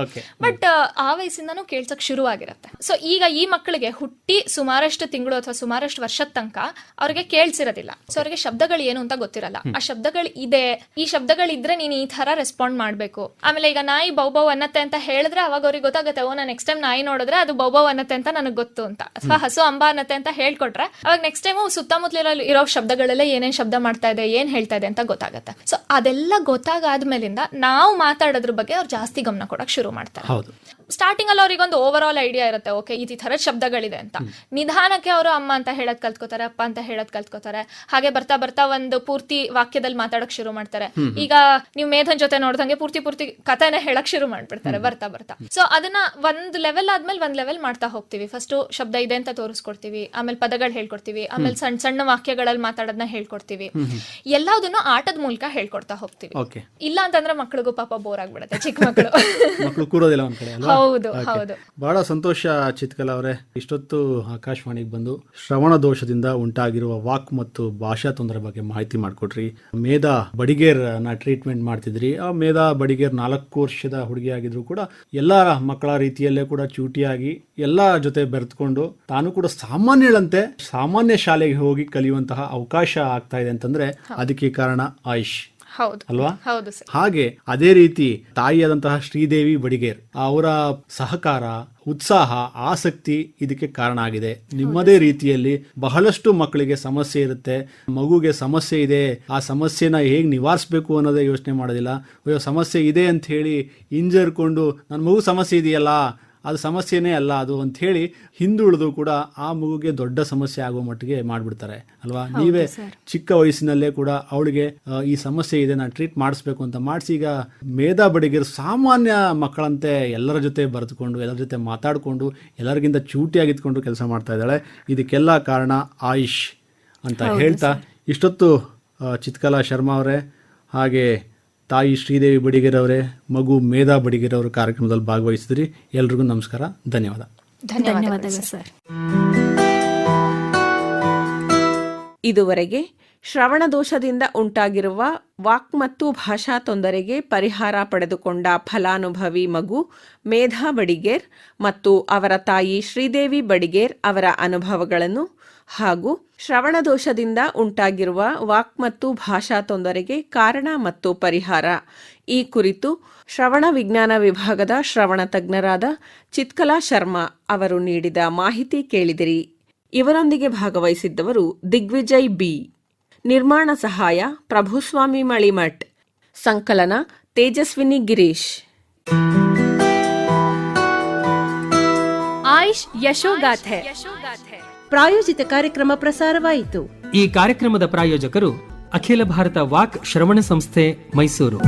ಬಟ್ ಆ ವಯಸ್ಸಿಂದನೂ ಕೇಳ್ಸಕ್ ಶುರುವಾಗಿರುತ್ತೆ. ಸೊ ಈಗ ಈ ಮಕ್ಕಳಿಗೆ ಹುಟ್ಟಿ ಸುಮಾರಷ್ಟು ತಿಂಗಳು ಅಥವಾ ಸುಮಾರಷ್ಟು ವರ್ಷದ ತನಕ ಅವ್ರಿಗೆ ಕೇಳಿಸಿರೋದಿಲ್ಲ. ಸೊ ಅವ್ರಿಗೆ ಶಬ್ದಗಳು ಏನು ಅಂತ ಗೊತ್ತಿರಲ್ಲ. ಆ ಶಬ್ದಗಳು ಇದೆ. ಈ ಶಬ್ದಗಳಿದ್ರೆ ನೀನು ಈ ತರ ರೆಸ್ಪಾಂಡ್ ಮಾಡ್ಬೇಕು. ಆಮೇಲೆ ಈಗ ನಾಯಿ ಬೌಬೌ ಅನ್ನತ್ತೆ ಅಂತ ಹೇಳಿದ್ರೆ ಅವಾಗ ಅವ್ರಿಗೆ ಗೊತ್ತಾಗುತ್ತೆ ಓ ನಾನು ನೆಕ್ಸ್ಟ್ ಟೈಮ್ ನಾಯಿ ನೋಡಿದ್ರೆ ಅದು ಬೌಬೌ ಅನ್ನತ್ತೆ ಅಂತ ನನಗೆ ಗೊತ್ತು ಅಂತ. ಅಥವಾ ಹಸು ಅಂಬ ಅನ್ನತ್ತೆ ಅಂತ ಹೇಳ್ಕೊಟ್ರೆ ಅವಾಗ ನೆಕ್ಸ್ಟ್ ಟೈಮು ಸುತ್ತಮುತ್ತಲಿರೋ ಇರೋ ಶಬ್ದಗಳೆಲ್ಲ ಏನೇನು ಶಬ್ದ ಮಾಡ್ತಾ ಇದೆ ಏನು ಹೇಳ್ತಾ ಇದೆ ಅಂತ ಗೊತ್ತಾಗುತ್ತೆ. ಸೊ ಅದೆಲ್ಲ ಗೊತ್ತಾಗಾದ್ಮೇಲಿಂದ ನಾವು ಮಾತಾಡೋದ್ರ ಬಗ್ಗೆ ಅವ್ರು ಜಾಸ್ತಿ ಗಮನ ಕೊಡೋಕೆ ಶುರು ಮಾಡ್ತಾರೆ. ಹೌದು. ಸ್ಟಾರ್ಟಿಂಗ್ ಅಲ್ಲಿ ಅವ್ರಿಗೆ ಒಂದು ಓವರ್ ಆಲ್ ಐಡಿಯಾ ಇರುತ್ತೆ ಓಕೆ ಈ ತರ ಶಬ್ದಗಳಿದೆ ಅಂತ. ನಿಧಾನಕ್ಕೆ ಅವರು ಅಮ್ಮ ಅಂತ ಹೇಳೋದ್ ಕಲ್ತ್ಕೋತಾರೆ ಅಪ್ಪ ಅಂತ ಹೇಳೋದ್ ಕಲ್ತ್ಕೋತಾರೆ. ಹಾಗೆ ಬರ್ತಾ ಬರ್ತಾ ಒಂದು ಪೂರ್ತಿ ವಾಕ್ಯದಲ್ಲಿ ಮಾತಾಡಕ್ ಶುರು ಮಾಡ್ತಾರೆ. ಈಗ ನೀವು ಮೇಧನ್ ಜೊತೆ ನೋಡ್ದಂಗೆ ಪೂರ್ತಿ ಪೂರ್ತಿ ಕಥೆನ ಹೇಳಕ್ ಶುರು ಮಾಡ್ಬಿಡ್ತಾರೆ ಬರ್ತಾ ಬರ್ತಾ. ಸೊ ಅದನ್ನ ಒಂದ್ ಲೆವೆಲ್ ಆದ್ಮೇಲೆ ಒಂದ್ ಲೆವೆಲ್ ಮಾಡ್ತಾ ಹೋಗ್ತೀವಿ. ಫಸ್ಟ್ ಶಬ್ದ ಇದೆ ಅಂತ ತೋರಿಸ್ಕೊಡ್ತೀವಿ ಆಮೇಲೆ ಪದಗಳು ಹೇಳ್ಕೊಡ್ತೀವಿ ಆಮೇಲೆ ಸಣ್ಣ ಸಣ್ಣ ವಾಕ್ಯಗಳಲ್ಲಿ ಮಾತಾಡೋದನ್ನ ಹೇಳ್ಕೊಡ್ತೀವಿ. ಎಲ್ಲದನ್ನು ಆಟದ ಮೂಲಕ ಹೇಳ್ಕೊಡ್ತಾ ಹೋಗ್ತೀವಿ. ಇಲ್ಲ ಅಂತಂದ್ರೆ ಮಕ್ಳಿಗೂ ಪಾಪ ಬೋರ್ ಆಗ್ಬಿಡುತ್ತೆ ಚಿಕ್ಕ ಮಕ್ಕಳು ಹೌದು ಬಹಳ ಸಂತೋಷ ಚಿತ್ಕಲ ಅವರೇ. ಇಷ್ಟೊತ್ತು ಆಕಾಶವಾಣಿಗೆ ಬಂದು ಶ್ರವಣ ದೋಷದಿಂದ ಉಂಟಾಗಿರುವ ವಾಕ್ ಮತ್ತು ಭಾಷಾ ತೊಂದರೆ ಬಗ್ಗೆ ಮಾಹಿತಿ ಮಾಡಿಕೊಟ್ರಿ. ಮೇಧಾ ಬಡಿಗೇರ್ನ ಟ್ರೀಟ್ಮೆಂಟ್ ಮಾಡ್ತಿದ್ರಿ. ಆ ಮೇಧಾ ಬಡಿಗೇರ್ ನಾಲ್ಕು ವರ್ಷದ ಹುಡುಗಿ ಆಗಿದ್ರು ಕೂಡ ಎಲ್ಲ ಮಕ್ಕಳ ರೀತಿಯಲ್ಲೇ ಕೂಡ ಚೂಟಿಯಾಗಿ ಎಲ್ಲ ಜೊತೆ ಬೆರೆತ್ಕೊಂಡು ತಾನು ಕೂಡ ಸಾಮಾನ್ಯಳಂತೆ ಸಾಮಾನ್ಯ ಶಾಲೆಗೆ ಹೋಗಿ ಕಲಿಯುವಂತಹ ಅವಕಾಶ ಆಗ್ತಾ ಇದೆ ಅಂತಂದ್ರೆ ಅದಕ್ಕೆ ಕಾರಣ ಆಯುಷ್. ಹೌದು. ಅಲ್ವಾ? ಹೌದು ಸರ್. ಹಾಗೆ ಅದೇ ರೀತಿ ತಾಯಿಯಾದಂತಹ ಶ್ರೀದೇವಿ ಬಡಿಗೇರ್ ಅವರ ಸಹಕಾರ ಉತ್ಸಾಹ ಆಸಕ್ತಿ ಇದಕ್ಕೆ ಕಾರಣ ಆಗಿದೆ. ನಿಮ್ಮದೇ ರೀತಿಯಲ್ಲಿ ಬಹಳಷ್ಟು ಮಕ್ಕಳಿಗೆ ಸಮಸ್ಯೆ ಇರುತ್ತೆ. ಮಗುಗೆ ಸಮಸ್ಯೆ ಇದೆ. ಆ ಸಮಸ್ಯೆನ ಹೇಗೆ ನಿವಾರಿಸಬೇಕು ಅನ್ನೋದೇ ಯೋಚನೆ ಮಾಡೋದಿಲ್ಲ. ಅಯ್ಯೋ ಸಮಸ್ಯೆ ಇದೆ ಅಂತ ಹೇಳಿ ಹಿಂಜರ್ಕೊಂಡು ನನ್ನ ಮಗು ಸಮಸ್ಯೆ ಇದೆಯಲ್ಲ ಅದು ಸಮಸ್ಯೆನೇ ಅಲ್ಲ ಅದು ಅಂತ ಹೇಳಿ ಹಿಂದುಳಿದು ಕೂಡ ಆ ಮಗುಗೆ ದೊಡ್ಡ ಸಮಸ್ಯೆ ಆಗುವ ಮಟ್ಟಿಗೆ ಮಾಡ್ಬಿಡ್ತಾರೆ ಅಲ್ವಾ? ನೀವೇ ಚಿಕ್ಕ ವಯಸ್ಸಿನಲ್ಲೇ ಕೂಡ ಅವಳಿಗೆ ಈ ಸಮಸ್ಯೆ ಇದೆ ನಾನು ಟ್ರೀಟ್ ಮಾಡಿಸ್ಬೇಕು ಅಂತ ಮಾಡಿಸಿ ಈಗ ಮೇಧಾ ಬಡಿಗರು ಸಾಮಾನ್ಯ ಮಕ್ಕಳಂತೆ ಎಲ್ಲರ ಜೊತೆ ಬರೆದುಕೊಂಡು ಎಲ್ಲರ ಜೊತೆ ಮಾತಾಡಿಕೊಂಡು ಎಲ್ಲರಿಗಿಂತ ಚೂಟಿಯಾಗಿದ್ಕೊಂಡು ಕೆಲಸ ಮಾಡ್ತಾ ಇದ್ದಾಳೆ. ಇದಕ್ಕೆಲ್ಲ ಕಾರಣ ಆಯುಷ್ ಅಂತ ಹೇಳ್ತಾ ಇಷ್ಟೊತ್ತು ಚಿತ್ಕಲಾ ಶರ್ಮಾ ಅವರೇ ಹಾಗೆ ತಾಯಿ ಶ್ರೀದೇವಿ ಬಡಿಗೇರವರೇ ಮಗು ಮೇಧಾ ಬಡಿಗೇರ್ ಅವರ ಕಾರ್ಯಕ್ರಮದಲ್ಲಿ ಭಾಗವಹಿಸಿದ್ರಿ. ಎಲ್ರಿಗೂ ನಮಸ್ಕಾರ ಧನ್ಯವಾದ. ಧನ್ಯವಾದಗಳು ಸರ್. ಇದುವರೆಗೆ ಶ್ರವಣದೋಷದಿಂದ ಉಂಟಾಗಿರುವ ವಾಕ್ ಮತ್ತು ಭಾಷಾ ತೊಂದರೆಗೆ ಪರಿಹಾರ ಪಡೆದುಕೊಂಡ ಫಲಾನುಭವಿ ಮಗು ಮೇಧಾ ಬಡಿಗೇರ್ ಮತ್ತು ಅವರ ತಾಯಿ ಶ್ರೀದೇವಿ ಬಡಿಗೇರ್ ಅವರ ಅನುಭವಗಳನ್ನು ಹಾಗೂ ಶ್ರವಣದೋಷದಿಂದ ಉಂಟಾಗಿರುವ ವಾಕ್ ಮತ್ತು ಭಾಷಾ ತೊಂದರೆಗೆ ಕಾರಣ ಮತ್ತು ಪರಿಹಾರ. ಈ ಕುರಿತು ಶ್ರವಣ ವಿಜ್ಞಾನ ವಿಭಾಗದ ಶ್ರವಣ ತಜ್ಞರಾದ ಚಿತ್ಕಲಾ ಶರ್ಮಾ ಅವರು ನೀಡಿದ ಮಾಹಿತಿ ಕೇಳಿದಿರಿ. ಇವರೊಂದಿಗೆ ಭಾಗವಹಿಸಿದ್ದವರು ದಿಗ್ವಿಜಯ್ ಬಿ. ನಿರ್ಮಾಣ ಸಹಾಯ ಪ್ರಭುಸ್ವಾಮಿ ಮಳಿಮಠ್. ಸಂಕಲನ ತೇಜಸ್ವಿನಿ ಗಿರೀಶ್. ಆಯುಷ್ ಯಶೋಗಾಥೆ. ಪ್ರಾಯೋಜಿತ ಕಾರ್ಯಕ್ರಮ ಪ್ರಸಾರವಾಯಿತು. ಈ ಕಾರ್ಯಕ್ರಮದ ಪ್ರಾಯೋಜಕರು ಅಖಿಲ ಭಾರತ ವಾಕ್ ಶ್ರವಣ ಸಂಸ್ಥೆ ಮೈಸೂರು.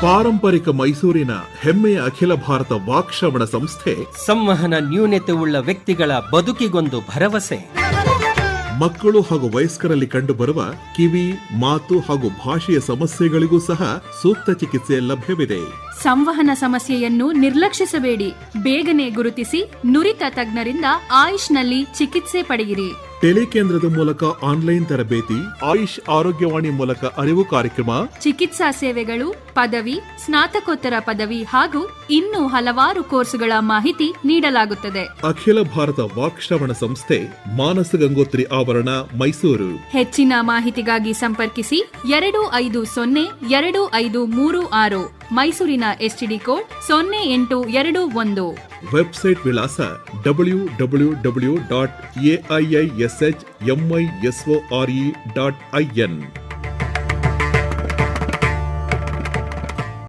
ಪಾರಂಪರಿಕ ಮೈಸೂರಿನ ಹೆಮ್ಮೆಯ ಅಖಿಲ ಭಾರತ ವಾಕ್ ಶ್ರವಣ ಸಂಸ್ಥೆ ಸಂವಹನ ನ್ಯೂನತೆ ಉಳ್ಳ ವ್ಯಕ್ತಿಗಳ ಬದುಕಿಗೊಂದು ಭರವಸೆ. ಮಕ್ಕಳು ಹಾಗೂ ವಯಸ್ಕರಲ್ಲಿ ಕಂಡುಬರುವ ಕಿವಿ ಮಾತು ಹಾಗೂ ಭಾಷೆಯ ಸಮಸ್ಯೆಗಳಿಗೂ ಸಹ ಸೂಕ್ತ ಚಿಕಿತ್ಸೆ ಲಭ್ಯವಿದೆ. ಸಂವಹನ ಸಮಸ್ಯೆಯನ್ನು ನಿರ್ಲಕ್ಷಿಸಬೇಡಿ. ಬೇಗನೆ ಗುರುತಿಸಿ ನುರಿತ ತಜ್ಞರಿಂದ ಆಯುಷ್ನಲ್ಲಿ ಚಿಕಿತ್ಸೆ ಪಡೆಯಿರಿ. ಟೆಲಿಕೇಂದ್ರದ ಮೂಲಕ ಆನ್ಲೈನ್ ತರಬೇತಿ ಆಯುಷ್ ಆರೋಗ್ಯವಾಣಿ ಮೂಲಕ ಅರಿವು ಕಾರ್ಯಕ್ರಮ ಚಿಕಿತ್ಸಾ ಸೇವೆಗಳು ಪದವಿ ಸ್ನಾತಕೋತ್ತರ ಪದವಿ ಹಾಗೂ ಇನ್ನೂ ಹಲವಾರು ಕೋರ್ಸುಗಳ ಮಾಹಿತಿ ನೀಡಲಾಗುತ್ತದೆ. ಅಖಿಲ ಭಾರತ ವಾಕ್ಶ್ರವಣ ಸಂಸ್ಥೆ ಮಾನಸ ಗಂಗೋತ್ರಿ ಆವರಣ ಮೈಸೂರು. ಹೆಚ್ಚಿನ ಮಾಹಿತಿಗಾಗಿ ಸಂಪರ್ಕಿಸಿ ಎರಡು ಐದು ಸೊನ್ನೆ ಎರಡು ಐದು ಮೂರು ಆರು ಮೈಸೂರಿನ ಎಸ್ಟಿಡಿ ಕೋಡ್ ಸೊನ್ನೆ ಎಂಟು ಎರಡು ಒಂದು. ವೆಬ್ಸೈಟ್ ವಿಳಾಸ W W W dot AIISH MISORE dot IN